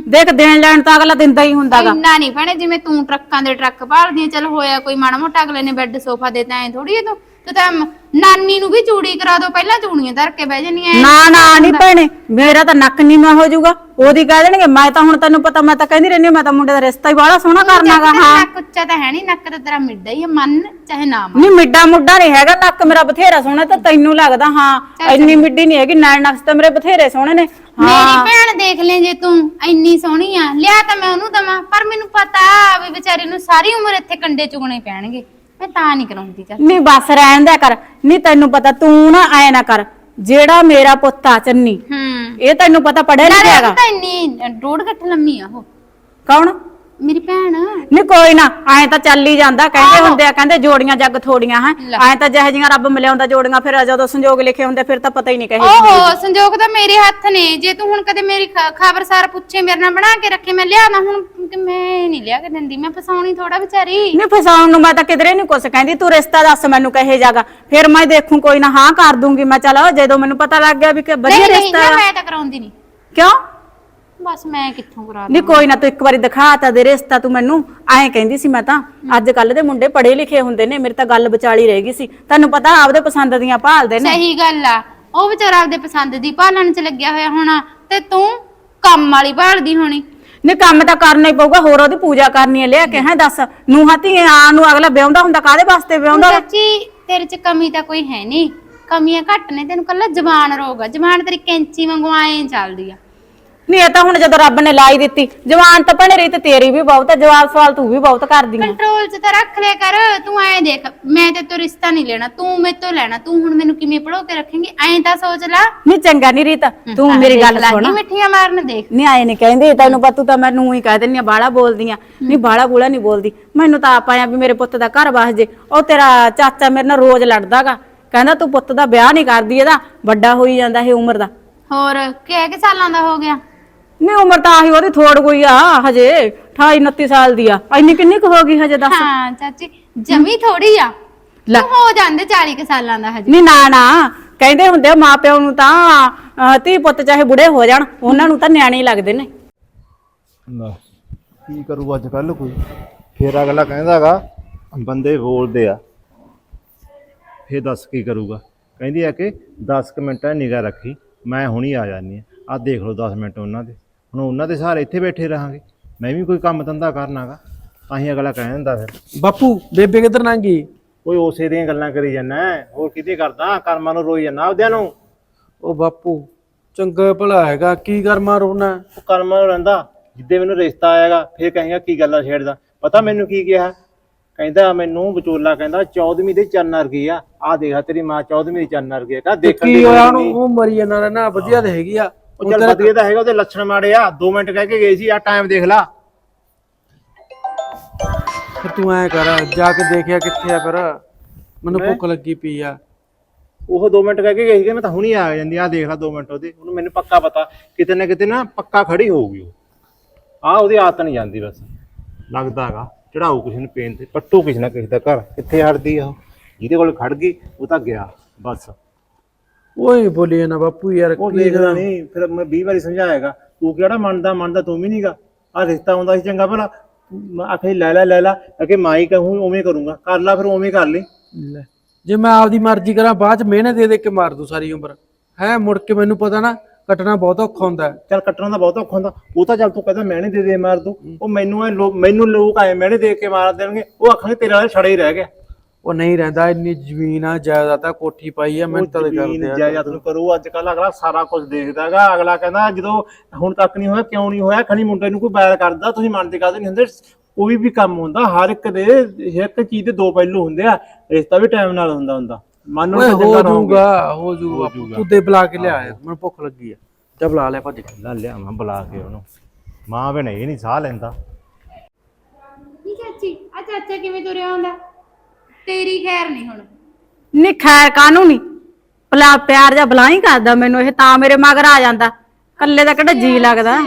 S1: ਦੇਖ ਦੇਣ ਲੈਣ ਤਾਂ ਅਗਲਾ ਦਿੰਦਾ ਹੀ ਹੁੰਦਾਗਾ।
S3: ਇੰਨਾ ਨਹੀਂ ਭੈਣੇ ਜਿਵੇਂ ਤੂੰ ਟਰੱਕਾਂ ਦੇ ਟਰੱਕ ਭਾਲਦੀ ਆਂ, ਚੱਲ ਹੋਇਆ ਕੋਈ ਮਾੜਾ ਮੋਟਾ ਅਗਲੇ ਨੇ ਬੈੱਡ ਸੋਫਾ ਦੇਤਾ ਐ ਥੋੜੀ ਤੂੰ। ਤੂੰ ਤਾਂ ਨਾਨੀ ਨੂੰ ਵੀ ਚੂੜੀ ਕਰਾ ਦੋ ਪਹਿਲਾਂ ਚੂੜੀਆਂ ਧਰ ਕੇ ਬਹਿ ਜੰਨੀਆਂ
S1: ਨਾ ਨਾ ਨਹੀਂ ਭੈਣੇ ਮੇਰਾ ਤਾਂ ਨੱਕ ਨੀਵਾ ਹੋ ਜਾਊਗਾ। ਉਹਦੀ ਕਹਿ ਦੇਣਗੇ ਮੈਂ ਤਾਂ ਹੁਣ ਤੈਨੂੰ ਪਤਾ ਮੈਂ ਤਾਂ ਕਹਿੰਦੀ ਰਹਿੰਦੀ ਹਾਂ, ਮੈਂ ਤਾਂ ਮੁੰਡੇ ਦਾ ਰਿਸ਼ਤਾ ਹੀ ਬਾਹਲਾ ਸੋਹਣਾ ਕਰਨਾਗਾ ਹਾਂ।
S3: ਨੱਕ ਉੱਚਾ ਤਾਂ ਹੈ ਨਹੀਂ ਨੱਕ ਤਾਂ ਤੇਰਾ ਮਿੱਡਾ ਹੀ ਆ ਮੰਨ ਚਾਹੇ ਨਾ ਮੰਨ।
S1: ਨਹੀਂ ਮਿੱਡਾ ਮੁੱਡਾ ਨਹੀਂ ਹੈਗਾ ਨੱਕ ਮੇਰਾ ਬਥੇਰਾ ਸੋਹਣਾ ਤੇ ਤੈਨੂੰ ਲੱਗਦਾ ਹਾਂ ਇੰਨੀ ਮਿੱਡੀ ਨਹੀਂ ਹੈਗੀ ਨੈਣ ਨਕਸ਼ ਤਾਂ ਮੇਰੇ ਬਥੇਰੇ ਸੋਹਣੇ ਨੇ
S3: ਮੇਰੀ
S1: ਹਾਂ
S3: ਭੈਣ ਦੇਖ ਲੈ ਜੇ ਤੂੰ ਇੰਨੀ ਸੋਹਣੀ ਆ ਲਿਆ ਤਾਂ ਮੈਂ ਉਹਨੂੰ ਦਵਾਂ ਪਰ ਮੈਨੂੰ ਪਤਾ ਵੀ ਵਿਚਾਰੀ ਨੂੰ ਸਾਰੀ ਉਮਰ ਇੱਥੇ ਕੰਡੇ ਚੁਗਣੇ ਪੈਣਗੇ। ਮੈਂ ਤਾਂ ਨਹੀਂ ਕਰਾਉਂਦੀ ਚੱਲ
S1: ਨਹੀਂ ਬਸ ਰਹਿਣ ਦਿਆ ਕਰ। ਨਹੀਂ ਤੈਨੂੰ ਪਤਾ ਤੂੰ ਨਾ ਐ ਨਾ ਕਰ। ਜਿਹੜਾ ਮੇਰਾ ਪੁੱਤ ਆ ਚੰਨੀ
S3: ਹੂੰ।
S1: ਇਹ ਤੈਨੂੰ ਪਤਾ ਪੜਿਆ
S3: ਨਾਲੇ
S1: ਲਿਖਿਆ
S3: ਉਹ
S1: ਹੈਗਾ।
S3: ਤਾਂ ਇੰਨੀ ਡੋੜ ਗੱਠ ਲੰਮੀ ਆ ਉਹ।
S1: ਕੌਣ?
S3: ਮੇਰੀ ਭੈਣ।
S1: ਨਹੀਂ ਕੋਈ ਨਾ ਐ ਤਾਂ ਚੱਲ ਹੀ ਜਾਂਦਾ ਕਹਿੰਦੇ ਹੁੰਦੇ ਆ ਕਹਿੰਦੇ ਜੋੜੀਆਂ ਜੱਗ ਥੋੜੀਆਂ ਹੈ। ਐ ਤਾਂ ਜਿਹੇ ਜੀਆਂ ਰੱਬ ਮਿਲਿਆਉਂਦਾ ਜੋੜੀਆਂ ਫਿਰ ਜਦੋਂ ਸੰਜੋਗ ਲਿਖੇ ਹੁੰਦੇ ਫਿਰ ਤਾਂ ਪਤਾ ਹੀ ਨਹੀਂ ਕਹੇ
S3: ਓਹੋ ਸੰਜੋਗ ਤਾਂ ਮੇਰੇ ਹੱਥ ਨੇ। ਜੇ ਤੂੰ ਹੁਣ ਕਦੇ ਮੇਰੀ ਖਬਰਸਾਰ ਪੁੱਛੇ ਮੇਰੇ ਨਾਲ ਬਣਾ ਕੇ ਰੱਖੇ ਮੈਂ ਲਿਆ ਨਾ ਹੁਣ ਮੈਂ ਨਹੀਂ ਲਿਆ ਕੇ ਦਿੰਦੀ। ਮੈਂ ਫਸਾਉਣੀ ਥੋੜਾ ਵਿਚਾਰੀ।
S1: ਨਹੀਂ ਫਸਾਉਣ ਨੂੰ ਮੈਂ ਤਾਂ ਕਿਧਰੇ ਨਹੀਂ ਕੁਛ ਕਹਿੰਦੀ ਤੂੰ ਰਿਸ਼ਤਾ ਦੱਸ ਮੈਨੂੰ ਕਹੇ ਜਾਗਾ ਫਿਰ ਮੈਂ ਦੇਖੂੰ ਕੋਈ ਨਾ ਹਾਂ ਕਰ ਦੂੰਗੀ ਮੈਂ ਚੱਲ ਜਦੋਂ ਮੈਨੂੰ ਪਤਾ ਲੱਗ ਗਿਆ ਵੀ ਕਿ ਵਧੀਆ
S3: ਨਹੀਂ
S1: ਰਿਸ਼ਤਾ।
S3: ਮੈਂ ਤਾਂ ਕਰਾਉਂਦੀ ਨਹੀਂ
S1: ਕਿਉਂ?
S3: ਬਸ ਮੈਂ ਕਿੱਥੋਂ ਕਰਾ
S1: ਨਹੀਂ ਕੋਈ ਨਾ ਤੂੰ ਇੱਕ ਵਾਰੀ ਦਿਖਾ ਤਾ ਦੇ ਰਿਸ਼ਤਾ ਤੂੰ ਮੈਨੂੰ ਐਂ ਕਹਿੰਦੀ ਸੀ ਮੈਂ ਤਾਂ। ਅੱਜ ਕੱਲ ਦੇ ਮੁੰਡੇ ਪੜ੍ਹੇ ਲਿਖੇ ਹੁੰਦੇ ਨੇ ਮੇਰੀ ਤਾਂ ਗੱਲ ਵਿਚਾਲੀ ਰਹਿ ਗਈ ਸੀ। ਤੈਨੂੰ ਪਤਾ ਆਪਦੇ ਪਸੰਦ ਦੀਆਂ ਭਾਲਦੇ ਨੇ।
S3: ਸਹੀ ਗੱਲ ਆ। ਉਹ ਵਿਚਾਰਾ ਆਪਦੇ ਪਸੰਦ ਦੀ ਭਾਲਣ ਚ ਲੱਗਿਆ ਹੋਇਆ ਹੋਣਾ ਤੇ ਤੂੰ ਕੰਮ ਵਾਲੀ ਭਾਲਦੀ ਹੋਣੀ।
S1: ਨਹੀਂ ਕੰਮ ਤਾਂ ਕਰਨਾ ਹੀ ਪਊਗਾ ਹੋਰ ਉਹਦੀ ਪੂਜਾ ਕਰਨੀ ਹੈ ਲਿਆ ਕੇ ਹੈ ਦੱਸ। ਨੂੰਹਾਂ ਧੀਆਂ ਨੂੰ ਅਗਲਾ ਵਿਆਹੁੰਦਾ ਹੁੰਦਾ ਕਾਦੇ ਵਾਸਤੇ ਵਿਆਹੁੰਦਾ ਵਾ?
S3: ਚਾਚੀ ਤੇਰੇ ਚ ਕਮੀ ਤਾਂ ਕੋਈ ਹੈ ਨਹੀਂ ਕਮੀਆਂ ਘੱਟ ਨੇ ਤੈਨੂੰ ਕੱਲਾ ਜ਼ਬਾਨ ਰੋਗ ਆ। ਜ਼ਬਾਨ ਤੇਰੀ ਕੈਂਚੀ ਵਾਂਗੂ ਐਂ ਚੱਲਦੀ ਆ।
S1: ਨਹੀਂ ਇਹ ਤਾਂ ਹੁਣ ਜਦੋਂ ਰੱਬ ਨੇ ਲਾਈ ਦਿੱਤੀ ਜਵਾਨ ਤਾਂ ਭਣੇ ਰਹੀ ਤੇ ਤੇਰੀ ਵੀ ਬਹੁਤ ਹੈ ਜਵਾਬ ਸਵਾਲ ਤੂੰ ਵੀ ਬਹੁਤ ਕਰਦੀ ਹੈ।
S3: ਕੰਟਰੋਲ 'ਚ ਤਾਂ ਰੱਖ ਲਿਆ ਕਰ ਤੂੰ ਐਂ ਦੇਖ ਮੈਂ ਤੇ ਤੋ ਰਿਸ਼ਤਾ ਨਹੀਂ ਲੈਣਾ ਤੂੰ ਮੇਰੇ ਤੋਂ ਲੈਣਾ ਤੂੰ ਹੁਣ ਮੈਨੂੰ ਕਿਵੇਂ ਪੜੋ ਕੇ ਰੱਖੇਂਗੀ ਐਂ ਤਾਂ ਸੋਚ ਲੈ।
S1: ਨਹੀਂ ਚੰਗਾ ਨਹੀਂ ਰੀਤ ਤੂੰ ਮੇਰੀ ਗੱਲ ਸੁਣ।
S3: ਨੀ ਮਿੱਠੀਆਂ ਮਾਰਨ ਦੇਖ।
S1: ਨਹੀਂ ਆਏ ਨਹੀਂ ਕਹਿੰਦੇ ਤੈਨੂੰ ਪਤਾ ਤੂੰ ਤਾਂ ਮੈਨੂੰ ਹੀ ਕਹਿ ਦਿੰਨੀ ਆ ਬਾਲਾ ਬੋਲਦੀ ਆ। ਨਹੀਂ ਬਾਲਾ ਬੂਲਾ ਨਹੀਂ ਬੋਲਦੀ। ਮੈਨੂੰ ਤਾਂ ਆਪ ਆਇਆ ਵੀ ਮੇਰੇ ਪੁੱਤ ਦਾ ਘਰ ਵਸ ਜੇ ਉਹ ਤੇਰਾ ਚਾਚਾ ਮੇਰੇ ਨਾਲ ਰੋਜ਼ ਲੜਦਾਗਾ। ਕਹਿੰਦਾ ਤੂੰ ਪੁੱਤ ਦਾ ਵਿਆਹ ਨਹੀਂ ਕਰਦੀ ਇਹਦਾ ਵੱਡਾ ਹੋਈ ਜਾਂਦਾ ਇਹ ਉਮਰ ਦਾ।
S3: ਹੋਰ ਕਿਹ ਕਿ ਸਾਲਾਂ ਦਾ ਹੋ ਗਿਆ?
S1: ਨਹੀਂ ਉਮਰ ਤਾਂ ਆਹੀ ਉਹਦੀ ਥੋੜ ਗਈ ਆ ਹਜੇ 28 29 ਸਾਲ ਦੀ ਆ। ਇੰਨੀ ਕਿੰਨੀ ਕੁ ਹੋ ਗਈ ਹਜੇ ਦੱਸ।
S3: ਹਾਂ ਚਾਚੀ ਜਮੀ ਥੋੜੀ ਆ।
S1: ਲੈ।
S3: ਤੂੰ ਹੋ ਜਾਂਦੇ 40 ਕੁ ਸਾਲਾਂ ਦਾ ਹਜੇ?
S1: ਨਹੀਂ ਨਾ ਨਾ। ਕਹਿੰਦੇ ਹੁੰਦੇ ਆ ਮਾਂ ਪਿਓ ਨੂੰ ਤਾਂ ਅਹ, ਧੀ ਪੁੱਤ ਚਾਹੇ ਬੁੜੇ ਹੋ ਜਾਣ ਉਹਨਾਂ ਨੂੰ ਤਾਂ ਨਿਆਣੇ ਹੀ ਲੱਗਦੇ ਨੇ।
S2: ਲੈ, ਕੀ ਕਰੂ ਅੱਜ ਕੱਲ ਕੋਈ? ਫੇਰ ਅਗਲਾ ਕਹਿੰਦਾਗਾ ਬੰਦੇ ਬੋਲਦੇ ਆ। ਫੇਰ ਦੱਸ ਕੀ ਕਰੂਗਾ? ਕਹਿੰਦੀ ਆ ਕਿ 10 ਕੁ ਮਿੰਟਾਂ ਨਿਗਾਹ ਰੱਖੀ ਮੈਂ ਹੁਣੀ ਆ ਜਾਨੀ ਆ। ਆ ਦੇਖ ਲਓ 10 ਮਿੰਟ ਉਹਨਾਂ ਦੇ। ਹੁਣ ਉਹਨਾਂ ਦੇ ਸਹਾਰੇ ਇੱਥੇ ਬੈਠੇ ਰਹਾਂਗੇ। ਮੈਂ ਵੀ ਕੋਈ ਕੰਮ ਧੰਦਾ ਕਰਨਾਗਾ ਤਾਂ ਹੀ ਅਗਲਾ ਕਹਿ ਦਿੰਦਾ ਫਿਰ।
S4: ਬਾਪੂ ਬੇਬੇ ਕਿੱਧਰ ਲੰਗੀ
S2: ਕੋਈ ਉਸੇ ਦੀਆਂ ਗੱਲਾਂ ਕਰੀ ਜਾਂਦਾ ਹੋਰ ਕਿਤੇ ਕਰਦਾ ਕਰਮਾਂ ਨੂੰ ਰੋਈ ਜਾਂਦਾ ਆਪਦਿਆਂ ਨੂੰ।
S4: ਉਹ ਬਾਪੂ ਚੰਗਾ ਭਲਾ ਹੈਗਾ ਕੀ ਕਰਮਾ ਰੋਣਾ?
S2: ਉਹ ਕਰਮਾਂ ਨੂੰ ਰਹਿੰਦਾ ਜਿੱਦੇ ਮੈਨੂੰ ਰਿਸ਼ਤਾ ਆਏਗਾ ਫੇਰ ਕਹੇਗਾ ਕੀ ਗੱਲਾਂ ਛੇੜਦਾ। ਪਤਾ ਮੈਨੂੰ ਕੀ ਕਿਹਾ? ਕਹਿੰਦਾ ਮੈਨੂੰ ਵਿਚੋਲਾ ਕਹਿੰਦਾ 14ਵੀਂ ਦੇ ਚੰਨ ਵਰਗੀ ਆ। ਆ ਦੇਖ ਤੇਰੀ ਮਾਂ 14ਵੀਂ ਦੀ ਚੰਨ ਵਰਗੀ ਆ। ਦੇਖਣ
S4: ਕੀ
S2: ਦੀ
S4: ਹੋਇਆ
S2: ਗੱਲ
S4: ਉਹਨੂੰ?
S2: ਨਹੀਂ।
S4: ਉਹ ਮਰੀ ਜਾਂਦਾ ਰਹਿਣਾ ਵਧੀਆ ਤੇ ਹੈਗੀ ਆ।
S2: ਉਹ ਚੱਲ ਵਧੀਆ ਤਾਂ ਹੈਗਾ ਉਹਦੇ ਲੱਛਣ ਮਾੜੇ ਆ। 2 ਮਿੰਟ ਕਹਿ ਕੇ ਗਏ ਸੀ ਆ ਟਾਈਮ ਦੇਖ ਲਾ।
S4: ਫਿਰ ਤੂੰ ਐ ਕਰ ਜਾ ਕੇ ਦੇਖਿਆ ਕਿੱਥੇ ਆ ਫਿਰ। ਮੈਨੂੰ ਭੁੱਖ ਲੱਗੀ ਪਈ ਆ।
S2: ਉਹ 2 ਮਿੰਟ ਕਹਿ ਕੇ ਗਏ ਸੀ ਮੈਂ ਤਾਂ ਹੁਣੀ ਆ ਜਾਂਦੀ ਆ ਦੇਖ ਲਾ 2 ਮਿੰਟ ਉਹਦੇ। ਉਹਨੂੰ ਮੈਨੂੰ ਪੱਕਾ ਪਤਾ ਕਿਤੇ ਨਾ ਕਿਤੇ ਨਾ ਪੱਕਾ ਖੜੀ ਹੋਊਗੀ ਉਹ। ਆ ਉਹਦੀ ਆਦਤ ਨਹੀਂ ਜਾਂਦੀ ਬਸ। ਲੱਗਦਾ ਹੈਗਾ ਚੜਾਊ ਕਿਸੇ ਨੂੰ ਪੇਨ ਤੇ ਪੱਟੂ ਕਿਸੇ ਨਾ ਕਿਸੇ ਦਾ ਘਰ। ਕਿੱਥੇ ਹਟਦੀ ਆ ਉਹ? ਜਿਹਦੇ ਕੋਲ ਖੜ ਗਈ ਉਹ ਤਾਂ ਗਿਆ ਬਸ।
S4: ਓਏ ਬੋਲੀ ਨਾ ਬਾਪੂ ਯਾਰ
S2: ਉਹ
S4: ਕੀ
S2: ਦੇਖਦਾ ਨਹੀਂ ਫਿਰ ਮੈਂ 20 ਵਾਰੀ ਸਮਝਾਏਗਾ ਤੂੰ ਕਿਹੜਾ ਮੰਨਦਾ ਮੰਨਦਾ ਤੂੰ ਵੀ ਨਹੀਂਗਾ ਆ ਰਿਸ਼ਤਾ ਹੁੰਦਾ ਸੀ ਚੰਗਾ ਭਲਾ। ਮੈਂ ਆਖੇ ਲੈ ਲੈ ਲੈ ਲੈ। ਅਕੇ ਮਾਂ ਹੀ ਕਹੂੰ ਉਵੇਂ ਕਰੂੰਗਾ। ਕਰ ਲਾ ਫਿਰ ਉਵੇਂ ਕਰ ਲਈ।
S4: ਲੈ ਜੇ ਮੈਂ ਆਪਦੀ ਮਰਜ਼ੀ ਕਰਾਂ ਬਾਅਦ ਚ ਮਿਹਨਤ ਦੇ ਦੇ ਕੇ ਮਾਰ ਦੂ ਸਾਰੀ ਉਮਰ। ਹੈ ਮੁੜ ਕੇ ਮੈਨੂੰ ਪਤਾ ਨਾ ਕੱਟਣਾ ਬਹੁਤ ਔਖਾ ਹੁੰਦਾ ਹੈ।
S2: ਚੱਲ ਕੱਟਣਾ ਦਾ ਬਹੁਤ ਔਖਾ ਹੁੰਦਾ। ਉਹ ਤਾਂ ਚੱਲ ਤੂੰ ਕਹਿੰਦਾ ਮੈਂ ਨਹੀਂ ਦੇ ਦੇ ਮਾਰ ਦੂੰ। ਉਹ ਮੈਨੂੰ ਐ ਲੋਕ ਮੈਨੂੰ ਲੋਕ ਆਏ ਮੈਂ ਦੇ ਕੇ ਮਾਰ ਦੇਣਗੇ। ਉਹ ਆਖਣਗੇ ਤੇਰੇ ਵਾਲੇ ਛੜੇ ਹੀ ਰਹਿ ਗਿਆ
S4: ਉਹ ਨਹੀਂ ਰਹਿੰਦਾ ਇੰਨੀ ਜ਼ਮੀਨ ਆ ਜਾਇਦਾਦ ਆ ਕੋਠੀ ਪਾਈ ਆ ਮਿਹਨਤ ਤਾਂ
S2: ਜ਼ਮੀਨ
S4: ਕਰਦੇ ਆ।
S2: ਜਾਇਦਾਦ ਨੂੰ ਕਰੂ ਅੱਜ ਕੱਲ ਅਗਲਾ ਸਾਰਾ ਕੁਝ ਦੇਖਦਾਗਾ ਅਗਲਾ ਕਹਿੰਦਾ ਜਦੋਂ ਹੁਣ ਤੱਕ ਨਹੀਂ ਹੋਇਆ ਕਿਉਂ ਨਹੀਂ ਹੋਇਆ ਖਣੀ ਮੁੰਡੇ ਨੂੰ ਕੋਈ ਬੈਰ ਕਰਦਾ ਤੁਸੀਂ ਮੰਨਦੇ ਕਾਹਦੇ ਨਹੀਂ ਹੁੰਦੇ? ਕੋਈ ਵੀ ਕੰਮ ਹੁੰਦਾ ਹਰ ਇੱਕ ਦੇ ਇੱਕ ਚੀਜ਼ ਦੇ ਦੋ ਪਹਿਲੂ ਹੁੰਦੇ ਆ ਰਿਸ਼ਤਾ ਵੀ ਟਾਈਮ ਨਾਲ ਹੁੰਦਾ ਹੁੰਦਾ। ਮੰਨ ਲਓ
S4: ਹੋ ਜਾਊਗਾ ਹੋ ਜਾਊਗਾ ਤੂੰ ਦੇ ਬੁਲਾ ਕੇ ਲਿਆ ਮੈਨੂੰ ਭੁੱਖ ਲੱਗੀ ਆ। ਜਾ ਬੁਲਾ ਲੈ ਭੱਜ ਕੇ।
S2: ਲੈ ਲਿਆ ਮੈਂ ਬੁਲਾ ਕੇ ਉਹਨੂੰ। ਮਾਂ ਵੀ ਨਹੀਂ ਨਹੀਂ ਸਾਹ ਲੈਂਦਾ।
S3: ਨਹੀਂ ਚਾਚੀ ਆ ਚਾਚਾ ਕਿਵੇਂ ਤੁਰਿਆ ਆਉਂਦਾ? ਤੇਰੀ ਖੈਰ ਨਹੀਂ ਹੁਣ।
S1: ਨੀ ਖੈਰ ਕਾਨੂੰ ਨਹੀਂ ਭਲਾ ਪਿਆਰ ਜਾਂ ਬਲਾ ਹੀ ਕਰਦਾ ਮੈਨੂੰ ਇਹ ਤਾਂ ਮੇਰੇ ਮਗਰ ਆ ਜਾਂਦਾ। ਕੱਲੇ ਦਾ ਕਿਹੜਾ ਜੀ ਲੱਗਦਾ?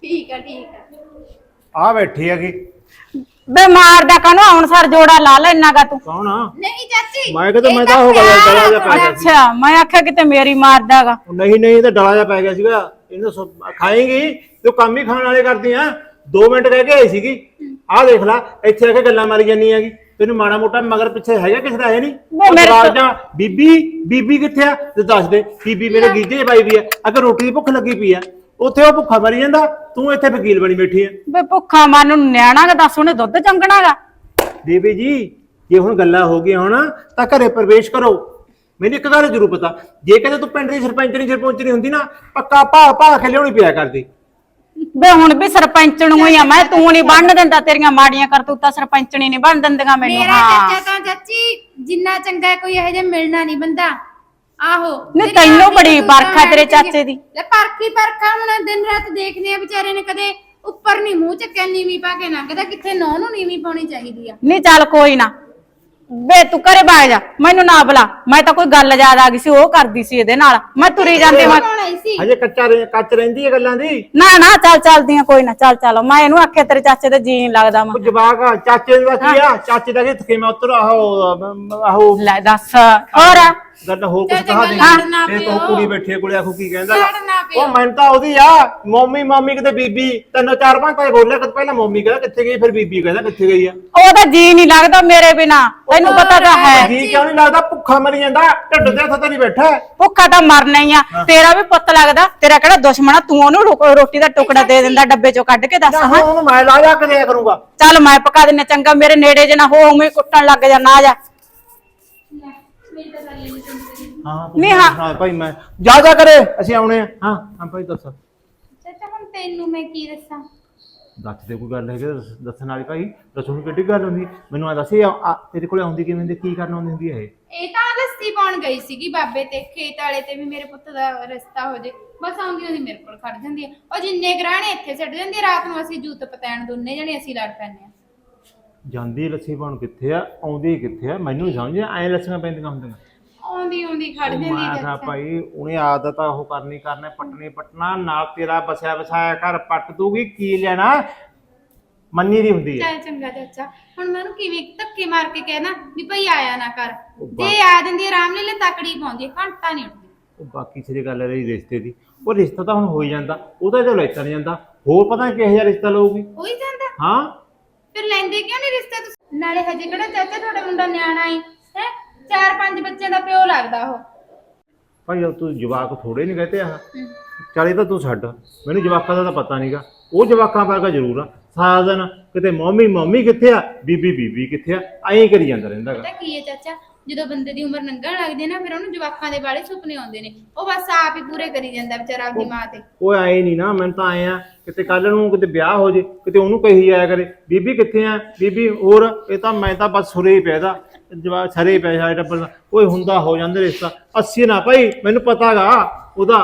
S3: ਠੀਕ ਆ ਠੀਕ ਆ।
S2: ਆ ਬੈਠੀ ਹੈਗੀ।
S1: ਬੇ ਮਾਰਦਾ ਕਾਨੂੰ ਹੁਣ ਸਰ ਜੋੜਾ ਲਾ ਲੈਣਾਗਾ ਤੂੰ?
S2: ਕੌਣ ਆ?
S3: ਨਹੀਂ ਚਾਚੀ
S2: ਮੈਂ
S3: ਇਹ
S2: ਮੈਂ ਤਾਂ ਉਹ ਗੱਲ ਚਲਾ ਜਾ ਪੈ ਗਿਆ ਸੀ
S1: ਅੱਛਾ ਮੈਂ ਆਖਿਆ ਕਿਤੇ ਮੇਰੀ ਮਾਰਦਾਗਾ
S2: ਨਹੀਂ ਨਹੀਂ ਇਹ ਤਾਂ ਡਲਾ ਜਾ ਪੈ ਗਿਆ ਸੀਗਾ। ਇਹਨੂੰ ਸੋ- ਖਾਏਂਗੀ ਤੂੰ ਕੰਮ ਹੀ ਖਾਣ ਵਾਲੇ ਕਰਦੀ ਆ। 2 ਮਿੰਟ ਕਹਿ ਕੇ ਆਈ ਸੀਗੀ। ਆਹ ਦੇਖ ਲੈ ਇੱਥੇ ਆ ਕੇ ਗੱਲਾਂ ਮਾਰੀ ਜਾਂਦੀ ਹੈਗੀ। ਤੈਨੂੰ ਮਾੜਾ ਮੋਟਾ ਮਗਰ ਪਿੱਛੇ ਹੈਗਾ ਕਿਸੇ ਦਾ ਹੈ ਨਹੀਂ?
S1: ਮੇਰੇ ਤੋਂ-
S2: ਜਾਂ ਬੀਬੀ ਬੀਬੀ ਕਿੱਥੇ ਆ? ਤੇ ਦੱਸ ਦੇ ਬੀਬੀ ਮੇਰੇ ਗੀਜੇ ਪਾਈ ਵੀ ਆ। ਅਗਰ ਰੋਟੀ ਦੀ ਭੁੱਖ ਲੱਗੀ ਪਈ ਆ ਉੱਥੇ ਉਹ ਭੁੱਖਾ ਮਰੀ ਜਾਂਦਾ ਤੂੰ ਇੱਥੇ ਵਕੀਲ ਬਣੀ ਬੈਠੀ ਆ।
S1: ਬੇ ਭੁੱਖਾ ਮਨ ਨੂੰ ਨਿਆਣਾਗਾ ਦੱਸ ਉਹਨੇ ਦੁੱਧ ਚੰਗਣਾਗਾ
S2: ਬੀਬੀ ਜੀ ਜੇ ਹੁਣ ਗੱਲਾਂ ਹੋ ਗਈਆਂ ਹੁਣ ਤਾਂ ਘਰੇ ਪ੍ਰਵੇਸ਼ ਕਰੋ। ਮੈਨੂੰ ਇੱਕ ਗੱਲ ਜ਼ਰੂਰ ਪਤਾ ਜੇ ਕਹਿੰਦੇ ਤੂੰ ਪਿੰਡ ਦੀ ਸਰਪੰਚਣੀ ਸਰਪੰਚਣੀ ਹੁੰਦੀ ਨਾ ਪੱਕਾ ਭਾ ਭਾ ਕੇ ਲਿਆਉਣੀ ਪਿਆ ਕਰਦੀ।
S1: ਬੇ ਹੁਣ ਵੀ ਸਰਪੰਚ ਨੂੰ ਹੀ ਆ ਮੈਂ ਤੂੰ ਨਹੀਂ ਬਣਨ ਦਿੰਦਾ ਤੇਰੀਆਂ ਮਾੜੀਆਂ ਕਰਤੂਤਾਂ ਸਰਪੰਚਣੀ ਨਹੀਂ ਬਣ ਦਿੰਦੀਆਂ ਮੈਨੂੰ
S3: ਮੇਰਾ
S1: ਹਾਂ
S3: ਚਾਚਾ ਤਾਂ ਚਾਚੀ ਜਿੰਨਾ ਚੰਗਾ ਹੈ ਕੋਈ ਇਹੋ ਜਿਹਾ ਮਿਲਣਾ ਨਹੀਂ ਬੰਦਾ ਆਹੋ
S1: ਨਹੀਂ,
S3: ਤੇਰੀ
S1: ਤੈਨੂੰ ਬੜੀ
S3: ਕਰਤੂਤਾਂ
S1: ਪਰਖ ਆ ਤੇਰੇ। ਚਾਚੇ ਦੀ।
S3: ਲੈ ਪਰਖੀ ਪਰਖਾ ਹੁਣ ਦਿਨ ਰਾਤ ਦੇਖਦੇ ਆ ਵਿਚਾਰੇ ਨੇ ਕਦੇ ਉੱਪਰ ਨਹੀਂ ਮੂੰਹ ਚੱਕਿਆ ਨੀਵੀਂ ਪਾ ਕੇ ਲੰਘਦਾ ਕਿੱਥੇ ਨੌ ਨੂੰ ਨੀਵੀਂ ਪਾਉਣੀ ਚਾਹੀਦੀ ਆ
S1: ਨਹੀਂ ਚੱਲ ਕੋਈ ਨਾ ਬੇ ਤੂੰ ਘਰੇ ਬਾਗ ਜਾ ਮੈਨੂੰ ਨਾ ਬੁਲਾ। ਮੈਂ ਤਾਂ ਕੋਈ ਗੱਲ ਯਾਦ ਆ ਗਈ ਸੀ ਉਹ ਕਰਦੀ ਸੀ ਇਹਦੇ ਨਾਲ। ਮੈਂ ਤੁਰੀ ਜਾਂਦੀ ਮੈਂ
S3: ਕੌਣ ਆਈ ਸੀ?
S2: ਹਜੇ ਕੱਚਾ ਰਹਿ- ਕੱਚ ਰਹਿੰਦੀ ਹੈ ਗੱਲਾਂ ਦੀ?
S1: ਨਾ ਨਾ ਚੱਲ ਚੱਲਦੀਆਂ ਕੋਈ ਨਾ ਚੱਲ ਚੱਲ। ਮੈਂ ਇਹਨੂੰ ਆਖਿਆ ਤੇਰੇ ਚਾਚੇ ਤੇ ਜੀ ਨਹੀਂ ਲੱਗਦਾ ਮੈਂ।
S2: ਉਹ ਜਵਾਕ ਆ, ਚਾਚੇ ਦਾ ਕੀ ਆ। ਚਾਚੇ ਦਾ ਕੀ ਮੈਂ ਉਤਰ ਆਹੋ ਅਮ, ਆਹੋ।
S1: ਲੈ ਦੱਸ। ਹੋਰ?
S2: ਗੱਲ ਹੋਰ ਕੁਝ ਕਹਾ ਦੇ।
S3: ਲੜਨਾ
S2: ਤੇ। ਤੂੰ ਕੁੜੀ ਬੈਠੀ ਕੋਲੇ ਆਖੂ ਕੀ ਕਹਿੰਦਾ। ਉਹ ਮੈਂ ਤਾਂ ਉਹਦੀ ਆ ਮੰਮੀ ਮੰਮੀ ਕਿਤੇ ਬੀਬੀ ਤੈਨੂੰ ਚਾਰ ਪੰਜ ਤਾਂ ਬੋਲਿਆ ਕਿ ਪਹਿਲਾਂ ਮੰਮੀ ਕਹਿੰਦਾ ਕਿੱਥੇ ਗਈ ਫਿਰ ਬੀਬੀ ਕਹਿੰਦਾ ਕਿੱਥੇ ਗਈ ਆ।
S1: ਉਹਦਾ ਜੀ ਨਹੀਂ ਲੱਗਦਾ ਮੇਰੇ ਬਿਨਾ। ਤੈਨੂੰ ਪਤਾ ਤਾਂ ਹੈ।
S2: ਜੀ ਕਿਉਂ ਨਹੀਂ ਲੱਗਦਾ? ਭੁੱਖਾ ਮਰੀ ਜਾਂਦਾ ਢਿੱਡ ਦੇ ਹੱਥ ਤਾਂ ਨਹੀਂ ਬੈਠਾ।
S1: ਭੁੱਖਾ ਤਾਂ ਮਰਨਾ ਹੀ ਆ। ਤੇਰਾ ਵੀ ਪੁੱਤ ਲੱਗਦਾ। ਤੇਰਾ ਕਿਹੜਾ ਦੁਸ਼ਮਣ ਆ? ਤੂੰ ਉਹਨੂੰ ਰੋਟੀ ਦਾ ਟੁਕੜਾ ਦੇ ਦਿੰਦਾ ਡੱਬੇ ਚੋਂ ਕੱਢ ਕੇ ਦੱਸ ਹਾਂ।
S2: ਉਹਨੂੰ ਮੈਂ ਲਾ ਜਾ ਕੇ ਕਰੂੰਗਾ।
S1: ਚੱਲ ਮੈਂ ਪਕਾ ਦਿੰਨੇ ਚੰਗਾ। ਮੇਰੇ ਨੇੜੇ ਜੇ ਨਾ ਹੋ ਉਵੇਂ ਕੁੱਟਣ ਲੱਗ ਜਾ ਨਾ ਜਾ।
S2: ਹਾਂ
S1: ਨਹੀਂ, ਹਾਂ।
S2: ਹਾਂ ਭਾਈ ਮੈਂ ਜਾ ਜਾ ਕਰੇ ਅਸੀਂ ਆਉਣੇ ਆ। ਹਾਂ। ਹਾਂ ਭਾਈ ਦੱਸ।
S3: ਚਾਚਾ ਹੁਣ ਤੈਨੂੰ ਮੈਂ ਕੀ ਦੱਸਾਂ?
S2: ਦੱਸ ਦੇ ਕੋਈ ਗੱਲ ਹੈਗੀ ਤਾਂ ਦੱਸ- ਦੱਸਣ ਵਾਲੀ ਭਾਈ ਦੱਸੋ ਨੂੰ ਕਿੱਡੀ ਗੱਲ ਹੁੰਦੀ। ਮੈਨੂੰ ਆ ਦੱਸੇ ਆ- ਆ, ਤੇਰੇ ਕੋਲੇ ਆਉਂਦੀ ਕਿਵੇਂ ਦੀ ਕੀ ਕਰਨ ਆਉਂਦੀ ਹੁੰਦੀ ਹੈ ਇਹ?
S3: ਇਹ ਤਾਂ ਲੱਸੀ ਪਾਉਣ ਗਈ ਸੀਗੀ ਬਾਬੇ ਤੇ ਖੇਤ ਵਾਲੇ ਤੇ ਵੀ ਮੇਰੇ ਪੁੱਤ ਦਾ ਰਿਸ਼ਤਾ ਹੋ ਜੇ। ਬਸ ਆਉਂਦੀ ਉਹਦੀ ਮੇਰੇ ਕੋਲ ਖੜ ਜਾਂਦੀ ਆ। ਉਹ ਜਿੰਨੇ ਗਰਾਣੇ ਇੱਥੇ ਛੱਡ ਜਾਂਦੀ ਰਾਤ ਨੂੰ ਅਸੀਂ ਜੂਤ ਪਤੈਣ ਦੋਨੇ ਜਣੇ ਅਸੀਂ ਲੜ ਪੈਂਦੇ ਆ।
S2: ਜਾਂਦੀ ਲੱਸੀ ਪਾਉਣ ਕਿੱਥੇ ਆ ਆਉਂਦੀ ਕਿੱਥੇ ਆ? ਮੈਨੂੰ ਸਮਝ ਐ ਲੱਸੀਆਂ ਪੈਂਦੀਆਂ ਹੁੰਦੀਆਂ।
S3: ਆਉਂਦੀ ਆਉਂਦੀ ਖੜ ਜਾਂਦੀ
S2: ਮੈਂ
S3: ਆ
S2: ਕਿਹਾ ਭਾਈ ਉਹਨੇ ਆਦਤ ਆ ਉਹ ਕਰਨੀ ਕਰਨਾ ਪਟਣੀ ਪਟਣਾ ਨਾਲ ਤੇਰਾ ਬਸਿਆ ਵਸਾਇਆ ਘਰ ਪੱਟ ਦੂਗੀ ਕੀ ਲੈਣਾ? ਮੰਨੀ ਦੀ ਹੁੰਦੀ ਹੈ
S3: ਚੱਲ ਚੰਗਾ ਚਾਚਾ ਹੁਣ ਮੈਂ ਉਹਨੂੰ ਕਿਵੇਂ ਧੱਕੇ ਮਾਰ ਕੇ ਕਹਿਣਾ ਵੀ ਭਾਈ ਆਇਆ ਨਾ ਕਰ। ਜੇ ਆ ਜਾਂਦੀ ਆ ਰਾਮ ਲੀਲੇ ਤਕੜੀ ਪਾਉਂਦੀ ਘੰਟਾ ਨਹੀਂ ਉੱਠਦੀ
S2: ਉਹ ਬਾਕੀ ਸਿਰੇ ਗੱਲ ਰਹੀ ਰਿਸ਼ਤੇ ਦੀ ਉਹ ਰਿਸ਼ਤਾ ਤਾਂ ਹੁਣ ਹੋ ਹੀ ਜਾਂਦਾ ਉਹਦਾ ਜੋ ਲੈਤਾ ਨਹੀਂ ਜਾਂਦਾ ਹੋਰ ਪਤਾ ਕਿਹੋ ਜਿਹਾ ਰਿਸ਼ਤਾ ਲਊਗੀ।
S3: ਉਹੀ ਜਾਂਦਾ।
S2: ਹਾਂ।
S3: ਫਿਰ ਲੈਂਦੇ ਕਿਉਂ ਨਹੀਂ ਰਿਸ਼ਤੇ ਤੁਸੀਂ? ਨਾਲੇ ਹਜੇ ਕਿਹੜਾ ਚਾਚਾ ਤੁਹਾਡਾ ਮੁੰਡਾ ਨਿਆਣਾ ਈ ਹੈ? ਚਾਰ ਪੰਜ ਬੱਚਿਆਂ ਦਾ ਪਿਓ ਲੱਗਦਾ ਉਹ।
S2: ਭਾਈ ਉਹ ਤੂੰ ਜਵਾਕ ਥੋੜੇ ਨਹੀਂ ਕਹਤੇ ਆ। ਚੱਲ ਇਹ ਤਾਂ ਤੂੰ ਛੱਡ। ਮੈਨੂੰ ਜਵਾਕਾਂ ਦਾ ਤਾਂ ਪਤਾ ਨਹੀਂਗਾ ਉਹ ਜਵਾਕਾਂ ਵਰਗਾ ਜ਼ਰੂਰ ਆ। ਸਾਰਾ ਦਿਨ ਕਿਤੇ ਮੰਮੀ ਮੰਮੀ ਕਿੱਥੇ ਆ? ਬੀਬੀ ਬੀਬੀ ਕਿੱਥੇ ਆ? ਐਂ ਕਰੀ ਜਾਂਦਾ ਰਹਿੰਦਾ ਗਾ।
S3: ਪਤਾ ਕੀ ਹੈ ਚਾਚਾ? ਜਦੋਂ ਬੰਦੇ ਦੀ ਉਮਰ ਲੰਘਣ ਲੱਗਦੀ ਹੈ ਨਾ ਫਿਰ ਉਹਨੂੰ ਜਵਾਕਾਂ ਦੇ ਬਾਰੇ ਸੁਪਨੇ ਆਉਂਦੇ ਨੇ। ਉਹ ਬਸ ਆਪ ਹੀ ਪੂਰੇ ਕਰੀ ਜਾਂਦਾ ਵਿਚਾਰਾ ਆਪਦੀ ਮਾਂ ਤੇ।
S2: ਉਹ ਆਏ ਨਹੀਂ ਨਾ ਮੈਨੂੰ ਤਾਂ ਆਏ ਆ। ਕਿਤੇ ਕੱਲ ਨੂੰ ਕਿਤੇ ਵਿਆਹ ਹੋ ਜੇ ਕਿਤੇ ਉਹਨੂੰ ਕਹੀ ਜਾਇਆ ਕਰੇ ਬੀਬੀ ਕਿੱਥੇ ਆ? ਬੀਬੀ ਹੋਰ ਇਹ ਤਾਂ ਮੈਂ ਤਾਂ ਬਸ ਸੁਰੇ ਹੀ ਪੈਦਾ ਜਵਾਬ ਸਰੇ ਪੈ ਜਾਏ ਟੱਬਰ ਦਾ। ਓਏ ਹੁੰਦਾ ਹੋ ਜਾਂਦਾ ਰਿਸ਼ਤਾ। ਅੱਸੀ ਨਾ ਭਾਈ ਮੈਨੂੰ ਪਤਾਗਾ ਉਹਦਾ।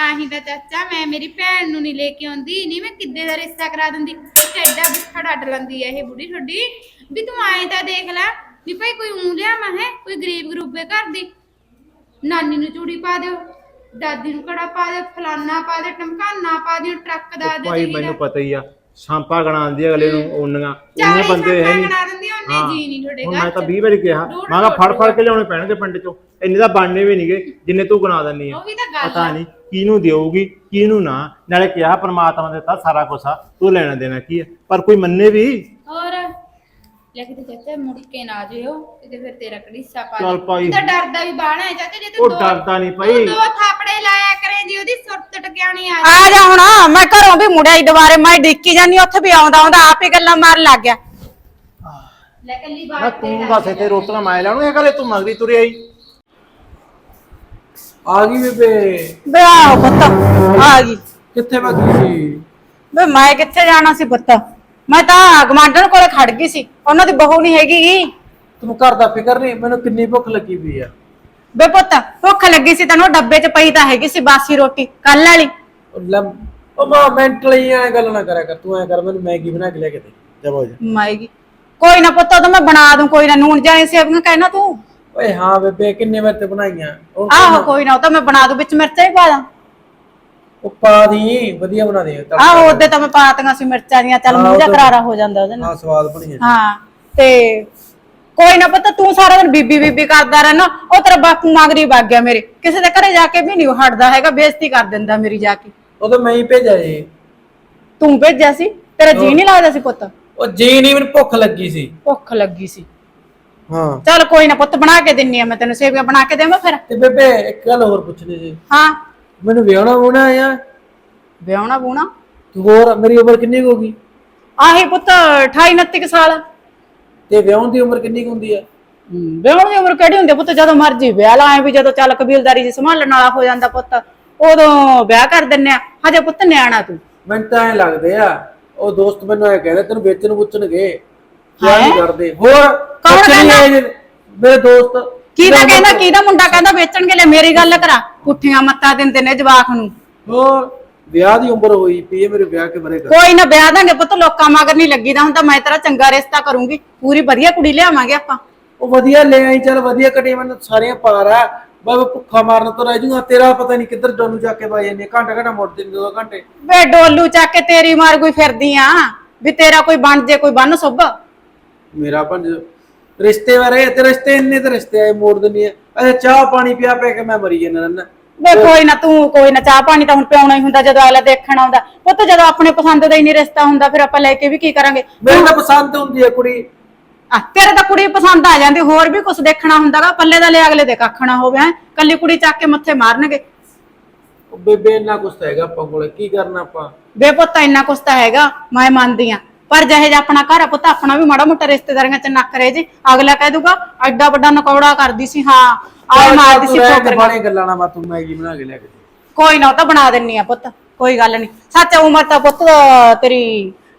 S3: ਆਹੀ ਤਾਂ ਚਾਚਾ ਮੈਂ ਮੇਰੀ ਭੈਣ ਨੂੰ ਨਹੀਂ ਲੈ ਕੇ ਆਉਂਦੀ ਨਹੀਂ ਮੈਂ ਕਿੱਦੇ ਦਾ ਰਿਸ਼ਤਾ ਕਰਾ ਦਿੰਦੀ। ਟੈਡਾ ਬਿੱਖੜ ਅੱਡ ਲੰਦੀ ਐ ਇਹ ਬੁੜੀ ਛੋਡੀ ਵੀ ਤੂੰ ਆਏ ਤਾਂ ਦੇਖ ਲੈ ਵੀ ਭਾਈ ਕੋਈ ਉਂਗਲਿਆ ਮੈਂ ਹੈ? ਕੋਈ ਗਰੀਬ ਗਰੂਬੇ ਘਰ ਦੀ? ਨਾਨੀ ਨੂੰ ਚੂੜੀ ਪਾ ਦਿਓ ਦਾਦੀ ਨੂੰ ਕੜਾ ਪਾ ਦਿਓ ਫਲਾਨਾ ਪਾ ਦਿਓ ਟਮਕਾਨਾ ਪਾ ਦਿਓ ਟਰੱਕ ਦਾ ਦੇ
S2: ਭਾਈ। ਮੈਨੂੰ ਪਤਾ ਹੀ ਆ ਸਾਂਪਾ ਗਣਾਉਂਦੀ ਆ ਅਗਲੇ ਨੂੰ ਉਹਨੀਆਂ ਉਹਨੇ ਬੰਦੇ ਹੈ ਨਹੀਂ
S3: ਗਣਾ ਦਿੰਦੀ ਉਹਨੂੰ ਨੇ ਜੀ ਨਹੀਂ ਤੁਹਾਡੇ
S2: ਹੁਣ
S3: ਘਰ
S2: ਮੈਂ ਤਾਂ
S3: ਚ।
S2: 20 ਵਾਰੀ ਕਿਹਾ
S3: ਡੂਢ
S2: ਮੈਂ ਕਿਹਾ ਫੜ ਫੜ ਕੇ ਲਿਆਉਣੇ ਪੈਣਗੇ ਪਿੰਡ ਚੋਂ ਇੰਨੇ ਤਾਂ ਬਣਨੇ ਵੀ ਨਹੀਂਗੇ ਜਿੰਨੇ ਤੂੰ ਗਣਾ ਦਿੰਨੀ ਆ।
S3: ਉਹੀ ਤਾਂ ਗੱਲ
S2: ਪਤਾ
S3: ਆ।
S2: ਨਹੀਂ ਕਿਹਨੂੰ ਦੇਊਗੀ ਕਿਹਨੂੰ ਨਾ ਨਾਲੇ ਕਿਹਾ ਪਰਮਾਤਮਾ ਨੇ ਦਿੱਤਾ ਸਾਰਾ ਕੁਝ ਆ ਤੂੰ ਲੈਣਾ ਦੇਣਾ ਕੀ ਹੈ ਪਰ ਕੋਈ ਮੰਨੇ ਵੀ?
S3: ਹੋਰ? ਲੈ ਕੇ ਤੇ ਚਾਚਾ ਮੁੜ ਕੇ ਨਾ ਜਿਓ ਤੇ ਫਿਰ ਤੇਰਾ ਕੜੀਸਾ ਪਾ
S2: ਚੱਲ
S3: ਦੇ।
S2: ਭਾਈ।
S3: ਤੂੰ ਤਾਂ ਡਰਦਾ ਵੀ ਬਾਣਾ ਹੈ ਚਾਚਾ ਜੇ ਤੂੰ
S2: ਉਹ
S3: ਦੋ-
S2: ਡਰਦਾ ਨਹੀਂ
S3: ਤੂੰ
S2: ਭਾਈ
S3: ਦੋ ਥਾਪੜੇ ਲਾਇਆ ਕਰੇ ਜੀ ਉਹਦੀ ਸੁਰਤ ਟਕਿਆਣੀ ਆ
S1: ਆ ਜਾ ਹੁਣ ਮੈਂ ਘਰੋਂ ਵੀ ਮੁੜਿਆ ਹੀ ਦੁਬਾਰੇ ਮੈਂ ਡਿੱਕੀ ਜਾਨੀ ਉੱਥੇ ਵੀ ਆਉਂਦਾ ਆਉਂਦਾ ਆਪ ਹੀ ਗੱਲਾਂ ਮਾਰਨ ਲੱਗ ਗਿਆ।
S3: ਲੈ ਕੱਲੀ
S2: ਨਾ
S3: ਬਾਤ
S2: ਤੂੰ ਦੱਸ ਤੇ ਰੋਟੀਆਂ ਮੈਂ ਲਾਉਣੂ ਇਹ ਕਰੇ ਤੂੰ ਮੰਗਦੀ ਤੁਰੀ ਆਈ।
S4: ਆ ਗਈ ਬੇਬੇ।
S1: ਬੇ ਆਹੋ ਪੁੱਤ ਆ ਗਈ।
S4: ਕਿੱਥੇ ਸੀ?
S1: ਬੇ ਮੈਂ ਕਿੱਥੇ ਜਾਣਾ ਸੀ ਪੁੱਤ? ਮੈਂ ਤਾਂ ਗਮਾਂਡਣ ਕੋਲੇ ਖੜ ਗਈ ਸੀ ਉਹਨਾਂ ਦੀ ਬਹੂ ਨਹੀਂ ਹੈਗੀ ਗੀ।
S4: ਤੈਨੂੰ ਘਰ ਦਾ ਫਿਕਰ ਨਹੀਂ ਮੈਨੂੰ ਕਿੰਨੀ ਭੁੱਖ ਲੱਗੀ ਪਈ ਆ।
S1: ਬੇ ਪੁੱਤ ਭੁੱਖ ਲੱਗੀ ਸੀ ਤੈਨੂੰ ਡੱਬੇ 'ਚ ਪਈ ਤਾਂ ਹੈਗੀ ਸੀ ਬਾਸੀ ਰੋਟੀ ਕੱਲ ਵਾਲੀ।
S4: ਉਹ ਮਾਂ ਮੈਂਟਲੀ ਐ ਗੱਲ ਨਾ ਕਰਿਆ ਕਰ ਤੂੰ ਐ ਕਰ ਮੈਨੂੰ ਮੈਗੀ ਬਣਾ ਕੇ ਲੈ ਕੇ ਦੇ ਜਾ ਹੋ ਜਾ।
S1: ਮਾਏਗੀ ਕੋਈ ਨਾ ਪੁੱਤ ਉਹ ਤਾਂ ਮੈਂ ਬਣਾ ਦੂੰ ਕੋਈ ਨਾ ਨੂਣ ਜਾਏ ਸੇਵੀਆਂ ਕਹਿਣਾ ਤੂੰ।
S4: ਓਏ ਹਾਂ ਬੇਬੇ ਕਿੰਨੇ ਵਾਰ ਤੇ ਬਣਾਈਆਂ। ਉਹ
S1: ਆਹੋ ਕੋਈ ਨਾ ਉਹ ਤਾਂ ਮੈਂ ਬਣਾ ਦੂੰ ਵਿੱਚ ਮਿਰਚਾਂ ਹੀ ਪਾ ਦਾਂ।
S4: ਉਹ ਪਾ ਦੀ ਵਧੀਆ ਬਣਾ ਦੇ ਤੜਕਾ।
S1: ਆਹੋ ਉਹਦੇ ਤਾਂ ਮੈਂ ਪਾਤੀਆਂ ਸੀ ਮਿਰਚਾਂ ਦੀਆਂ ਚੱਲ
S4: ਹਾਂ,
S1: ਮੂੰਹ
S4: ਉਹ
S1: ਜਿਹਾ
S4: ਤਾਂ-
S1: ਕਰਾਰਾ ਹੋ ਜਾਂਦਾ ਉਹਦੇ ਨਾਲ।
S4: ਹਾਂ ਸਵਾਦ ਬਣੀਆਂ
S1: ਹਾਂ ਤੇ ਕੋਈ ਨਾ ਪਤਾ ਤੂੰ ਸਾਰਾ ਦਿਨ ਬੀਬੀ ਬੀਬੀ ਕਰਦਾ ਰਹਿਣਾ ਉਹ ਤੇਰਾ ਬਾਪੂ ਮਗਰੀ ਵਗ ਗਿਆ ਮੇਰੇ। ਕਿਸੇ ਦੇ ਘਰੇ ਜਾ ਕੇ ਵੀ ਨਹੀਂ ਉਹ ਹਟਦਾ ਹੈਗਾ ਬੇਇੱਜ਼ਤੀ ਕਰ ਦਿੰਦਾ ਮੇਰੀ ਜਾ ਕੇ।
S4: ਉਹ ਤਾਂ ਮੈਂ ਹੀ ਭੇਜਿਆ ਜੀ।
S1: ਤੂੰ ਭੇਜਿਆ ਸੀ? ਤੇਰਾ ਜੀ ਨਹੀਂ ਲੱਗਦਾ ਸੀ ਪੁੱਤ?
S4: ਉਹ ਜੀ ਨਹੀਂ ਮੈਨੂੰ ਭੁੱਖ ਲੱਗੀ ਸੀ।
S1: ਭੁੱਖ ਲੱਗੀ ਸੀ।
S4: ਹਾਂ।
S1: ਚੱਲ ਕੋਈ ਨਾ ਪੁੱਤ ਬਣਾ ਕੇ ਦਿੰਨੀ ਆ ਮੈਂ ਤੈਨੂੰ ਸੇਵੀਆਂ ਬਣਾ ਕੇ ਦੇਵਾਂ ਫਿਰ।
S4: ਤੇ ਬੇਬੇ ਇੱਕ ਗੱਲ ਹੋਰ ਪੁੱਛਣੀ ਸੀ।
S1: ਹਾਂ।
S4: ਮੈਨੂੰ ਵਿਆਹਣਾ ਹੋਣਾ ਆ।
S1: ਵਿਆਹਣਾ ਬੂਣਾ
S4: ਤੂੰ ਹੋਰ ਮੇਰੀ ਉਮਰ ਕਿੰਨੀ ਕੁ ਹੋਗੀ
S1: ਆਹੀ ਪੁੱਤ 28 29 ਕੁ ਸਾਲ।
S4: ਤੇ ਵਿਆਹਣ ਦੀ ਉਮਰ ਕਿੰਨੀ ਕੁ ਹੁੰਦੀ ਆ?
S1: ਹਮ, ਵਿਆਹਣ ਦੀ ਉਮਰ ਕਿਹੜੀ ਹੁੰਦੀ ਆ ਪੁੱਤ? ਜਦੋਂ ਮਰਜ਼ੀ ਵਿਆਹ ਲਾਏ ਵੀ ਜਦੋਂ ਚੱਲ ਕਬੀਲਦਾਰੀ ਜੀ ਸੰਭਾਲਣ ਵਾਲਾ ਹੋ ਜਾਂਦਾ ਪੁੱਤ ਉਦੋਂ ਵਿਆਹ ਕਰ ਦਿੰਨੇ ਆ। ਹਜੇ ਪੁੱਤ ਨਿਆਣਾ ਤੂੰ।
S4: ਮੈਨੂੰ ਤਾਂ ਐ ਲੱਗਦੇ ਆ ਉਹ ਦੋਸਤ ਮੈਨੂੰ ਐ ਕਹਿੰਦੇ ਤੈਨੂੰ ਵੇਚਣ ਪੁੱਛਣਗੇ ਨਹੀਂ ਕਰਦੇ। ਹੋਰ
S1: ਕੌਣ
S4: ਪੁੱਛ ਨਹੀਂ
S1: ਕਹਿੰਦਾ?
S4: ਆਏ ਜੇ ਮੇਰੇ ਦੋਸਤ।
S1: ਕਿਹਦਾ ਕਹਿੰਦਾ ਕਿਹਦਾ ਮੁੰਡਾ ਕਹਿੰਦਾ ਵੇਚਣਗੇ ਲੈ ਮੇਰੀ ਗੱਲ ਕਰਾ। ਪੁੱਠੀਆਂ ਮੱਤਾਂ ਦਿੰਦੇ ਨੇ ਜਵਾਕ ਨੂੰ।
S4: ਹੋਰ ਵਿਆਹ ਦੀ ਉਮਰ ਹੋਈ ਪਈ ਹੈ ਮੇਰੇ ਵਿਆਹ ਕੇ ਬਰੇ
S1: ਕੋਈ ਨਾ ਵਿਆਹ ਦਾਂਗੇ ਪੁੱਤ ਲੋਕਾਂ ਮਗਰ ਨਹੀਂ ਲੱਗੀਦਾ ਹੁੰਦਾ ਮੈਂ ਤੇਰਾ ਚੰਗਾ ਰਿਸ਼ਤਾ ਕਰੂੰਗੀ। ਪੂਰੀ ਵਧੀਆ ਕੁੜੀ ਲਿਆਵਾਂਗੇ ਆਪਾਂ।
S4: ਉਹ ਵਧੀਆ ਲੈ ਆਈ ਚੱਲ ਵਧੀਆ ਕਟੇ ਮੈਨੂੰ ਸਾਰੀਆਂ ਪਾਰ ਆ। ਬਾਬਾ ਭੁੱਖਾ ਮਾਰਨ ਤੋਂ ਰਹਿ ਜੂਗਾ ਤੇਰਾ ਪਤਾ ਨਹੀਂ ਕਿੱਧਰ ਡੋਲੂ ਜਾ ਕੇ ਬਾਈ ਜਾਂਦੀ ਘੰਟਾ ਘੰਟਾ ਮੁੜ ਜਾਂਦੀ ਦੋ ਘੰਟੇ।
S1: ਵੇ ਡੋਲੂ ਚੱਕ ਕੇ ਤੇਰੀ ਮਾਰ ਕੋਈ ਫਿਰਦੀ ਆ। ਵੀ ਤੇਰਾ ਕੋਈ ਬਣ ਜੇ ਕੋਈ ਬੰਨ ਸੁੱਭ।
S4: ਮੇਰਾ ਪੰਜ ਰਿਸ਼ਤੇ ਬਾਰੇ ਤੇ ਰਿਸ਼ਤੇ ਇੰਨੇ ਤੇ ਰਿਸ਼ਤੇ ਆਏ ਮੋੜ ਦਿੰਦੀ ਆ। ਅਰੇ ਚਾਹ ਪਾਣੀ ਪਿਆ ਪਿਆ ਕੇ ਮੈਂ ਮਰੀ ਜਾਂਦਾ ਰਹਿਣਾ
S1: ਵੇ ਕੋਈ ਨਾ ਤੂੰ ਕੋਈ ਨਾ ਚਾਹ ਪਾਣੀ ਤਾਂ ਹੁਣ ਪਿਆਉਣਾ ਹੀ ਹੁੰਦਾ ਜਦੋਂ ਅਗਲਾ ਦੇਖਣ ਆਉਂਦਾ। ਪੁੱਤ ਜਦੋਂ ਆਪਣੇ ਪਸੰਦ ਦਾ ਹੀ ਨਹੀਂ ਰਿਸ਼ਤਾ ਹੁੰਦਾ ਫਿਰ ਆਪਾਂ ਲੈ ਕੇ ਵੀ ਕੀ ਕਰਾਂਗੇ?
S4: ਮੈਨੂੰ ਤਾਂ ਪਸੰਦ ਹੁੰਦੀ ਆ ਕੁੜੀ।
S1: ਆ ਤੇਰੇ ਤਾਂ ਕੁੜੀ ਪਸੰਦ ਆ ਜਾਂਦੀ ਹੋਰ ਵੀ ਕੁਝ ਦੇਖਣਾ ਹੁੰਦਾਗਾ ਪੱਲੇ ਦਾ ਲੈ ਅਗਲੇ ਦੇ ਕੱਖ ਨਾ ਹੋਵੇ ਹੈ। ਕੱਲੀ ਕੁੜੀ ਚੱਕ ਕੇ ਮੱਥੇ ਮਾਰਨਗੇ।
S4: ਉਹ ਬੇਬੇ ਇੰਨਾ ਕੁਛ ਤਾਂ ਹੈਗਾ ਆਪਾਂ ਕੋਲੇ ਕੀ ਕਰਨਾ ਆਪਾਂ?
S1: ਵੇ ਪੁੱਤ ਇੰਨਾ ਕੁਛ ਤਾਂ ਹੈਗਾ ਮੈਂ ਮੰਨਦੀ ਆ। ਪਰ ਜਿਹੇ ਜਿਹਾ ਆਪਣਾ ਘਰ ਆ ਪੁੱਤ ਆਪਣਾ ਵੀ ਮਾੜਾ ਮੋਟਾ ਰਿਸ਼ਤੇਦਾਰੀਆਂ ਚ ਨੱਕ ਰਹੇ ਜੀ ਅਗਲਾ ਕਹਿ ਦੂਗਾ ਐਡਾ ਵੱਡਾ ਨਕੌੜਾ ਕਰਦੀ ਸੀ ਹਾਂ ਆਏ ਮਾਰਦੀ ਸੀ ਠੋਕਰ
S4: ਬਾਣੇ ਗੱਲਾਂ ਨਾ ਮੈਂ ਤੂੰ ਮੈਗੀ ਬਣਾ ਕੇ ਲੈ ਕੇ ਦੇ।
S1: ਕੋਈ ਨਾ ਉਹ ਤਾਂ ਬਣਾ ਦਿੰਨੀ ਆ ਪੁੱਤ ਕੋਈ ਗੱਲ ਨਹੀਂ ਸੱਚ ਉਮਰ ਤਾਂ ਪੁੱਤ ਤੇਰੀ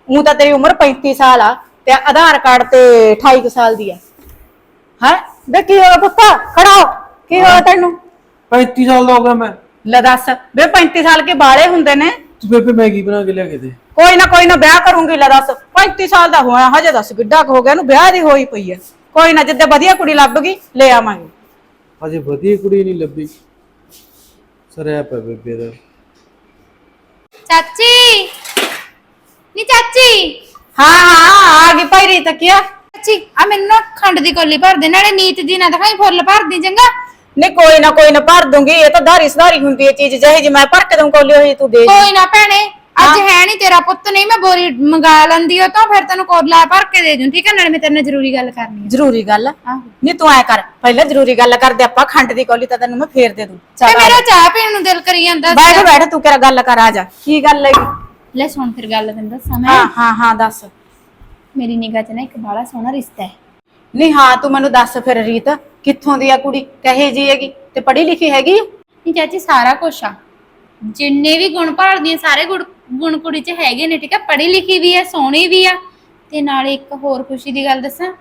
S1: ਉਹ ਤਾਂ ਤੇਰੀ ਉਮਰ 35 ਸਾਲ ਆ ਤੇ ਆਧਾਰ ਕਾਰਡ ਤੇ 28 ਕੁ ਸਾਲ ਦੀ ਆ। ਹੈ? ਵੇ ਕੀ ਹੋਇਆ ਪੁੱਤ? ਖੜਾ ਹੋ। ਕੀ ਹੋਇਆ ਤੈਨੂੰ?
S4: 35 ਸਾਲ ਦਾ ਹੋ ਗਿਆ ਮੈਂ।
S1: ਲੈ ਦੱਸ ਵੇ 35 ਸਾਲ ਕੇ ਬਾਲੇ ਹੁੰਦੇ ਨੇ?
S4: ਤੂੰ ਬੇਬੇ ਮੈਗੀ ਬਣਾ ਕੇ ਲਿਆ ਕੇ ਦੇ?
S1: ਕੋਈ ਨਾ ਕੋਈ ਨਾ ਵਿਆਹ ਕਰੂੰਗੀ ਲੈ ਦੱਸ। 35 ਸਾਲ ਦਾ ਹੋਇਆ ਹਜੇ ਦੱਸ ਕਿੱਡਾ ਕੁ ਹੋ ਗਿਆ ਇਹਨੂੰ ਵਿਆਹ ਦੀ ਹੋਈ ਪਈ ਐ ਕੋਈ ਨਾ ਜਿੱਦੇ ਵਧੀਆ ਕੁੜੀ ਲੱਭ ਗਈ ਲੈ ਆਵਾਂਗੇ।
S4: ਅਜੇ ਵਧੀਆ ਕੁੜੀ ਨਹੀਂ ਲੱਭੀ। ਸਰਿਆ ਪਿਆ ਬੇਬੇ ਦਾ।
S3: ਚਾਚੀ! ਨੀ ਚਾਚੀ!
S1: ਹਾਂ ਹਾਂ ਆ ਗਈ ਭਾਈ ਰੀਤ ਕਿਆ
S3: ਚਾਚੀ ਆ ਮੈਨੂੰ ਨਾ ਖੰਡ ਦੀ ਕੋਲੀ ਭਰ ਦੇ ਨਾਲੇ ਨੀਤ ਜੀ ਨਾ ਦਿਖਾਈ ਫੁੱਲ ਭਰ ਦੀ ਚੰਗਾ।
S1: ਨਹੀਂ ਕੋਈ ਨਾ ਕੋਈ ਨਾ ਭਰ ਦੂੰਗੀ ਇਹ ਤਾਂ ਧਾਰੀ ਸੁਧਾਰੀ ਹੁੰਦੀ ਹੈ ਚੀਜ਼ ਜਿਹੇ ਜੀ ਮੈਂ ਭਰ ਕੇ ਦੂੰ ਕੋਲੀ ਹੋਈ ਤੂੰ ਦੇ
S3: ਕੋਈ ਨਾ ਭੈਣੇ ਅੱਜ ਹੈ। ਨਹੀਂ ਤੇਰਾ ਪੁੱਤ ਨਹੀਂ ਮੈਂ ਬੋਰੀ ਮੰਗਾ ਲੈਂਦੀ ਉਹ ਤਾਂ ਫਿਰ ਤੈਨੂੰ ਕੋਲਾ ਭਰ ਕੇ ਦੇ ਦੂੰ ਠੀਕ ਹੈ? ਨਾਲੇ ਮੈਂ ਤੇਰੇ ਨਾਲ ਜ਼ਰੂਰੀ ਗੱਲ ਕਰਨੀ ਹੈ।
S1: ਜ਼ਰੂਰੀ ਗੱਲ? ਆ।
S3: ਆਹੋ
S1: ਨਹੀਂ ਤੂੰ ਐ ਕਰ ਪਹਿਲਾਂ ਜ਼ਰੂਰੀ ਗੱਲ ਕਰਦੇ ਆਪਾਂ ਖੰਡ ਦੀ ਕੋਲੀ ਤਾਂ ਤੈਨੂੰ ਮੈਂ ਫੇਰ ਦੇ ਦੂੰ।
S3: ਤੇ
S1: ਚੱਲ
S3: ਮੇਰਾ ਚਾਹ ਪੀਣ ਨੂੰ ਦਿਲ ਕਰੀ ਜਾਂਦਾ।
S1: ਬੈਠ ਬੈਠ ਤੂੰ ਕਿਹੜਾ ਗੱਲ ਕਰ ਆ ਜਾ। ਕੀ ਗੱਲ ਹੈਗੀ?
S3: ਲੈ ਸੁਣ ਫਿਰ ਗੱਲ ਤੈਨੂੰ ਦੱਸਾਂ ਮੈਂ।
S1: ਹਾਂ ਹਾਂ ਹਾਂ ਦੱਸ।
S3: ਮੇਰੀ ਨਿਗਾਹ 'ਚ ਨਾ ਇੱਕ ਬਾਲਾ ਸੋਹਣਾ ਰਿਸ਼ਤਾ ਹੈ।
S1: ਨਹੀਂ ਹਾਂ ਤੂੰ ਮੈਨੂੰ ਦੱਸ ਫਿਰ ਰੀਤ ਕਿੱਥੋਂ ਦੀ ਆ ਕੁੜੀ? ਕਹੇ ਜੀ ਹੈਗੀ ਤੇ ਪੜ੍ਹੀ ਲਿਖੀ ਹੈਗੀ? ਆ?
S3: ਨਹੀਂ ਚਾਚੀ ਸਾਰਾ ਕੁਛ ਆ। ਜਿੰਨੇ ਵੀ ਗੁਣ ਭਾਲਦੀਆਂ ਸਾਰੇ ਗੁਣ ਗੁਣ ਕੁੜੀ 'ਚ ਹੈਗੇ ਨੇ ਠੀਕ ਹੈ ਪੜ੍ਹੀ ਲਿਖੀ ਵੀ ਆ ਸੋਹਣੀ ਵੀ ਆ। ਤੇ ਨਾਲੇ ਇੱਕ ਹੋਰ ਖੁਸ਼ੀ ਦੀ ਗੱਲ ਦੱਸਾਂ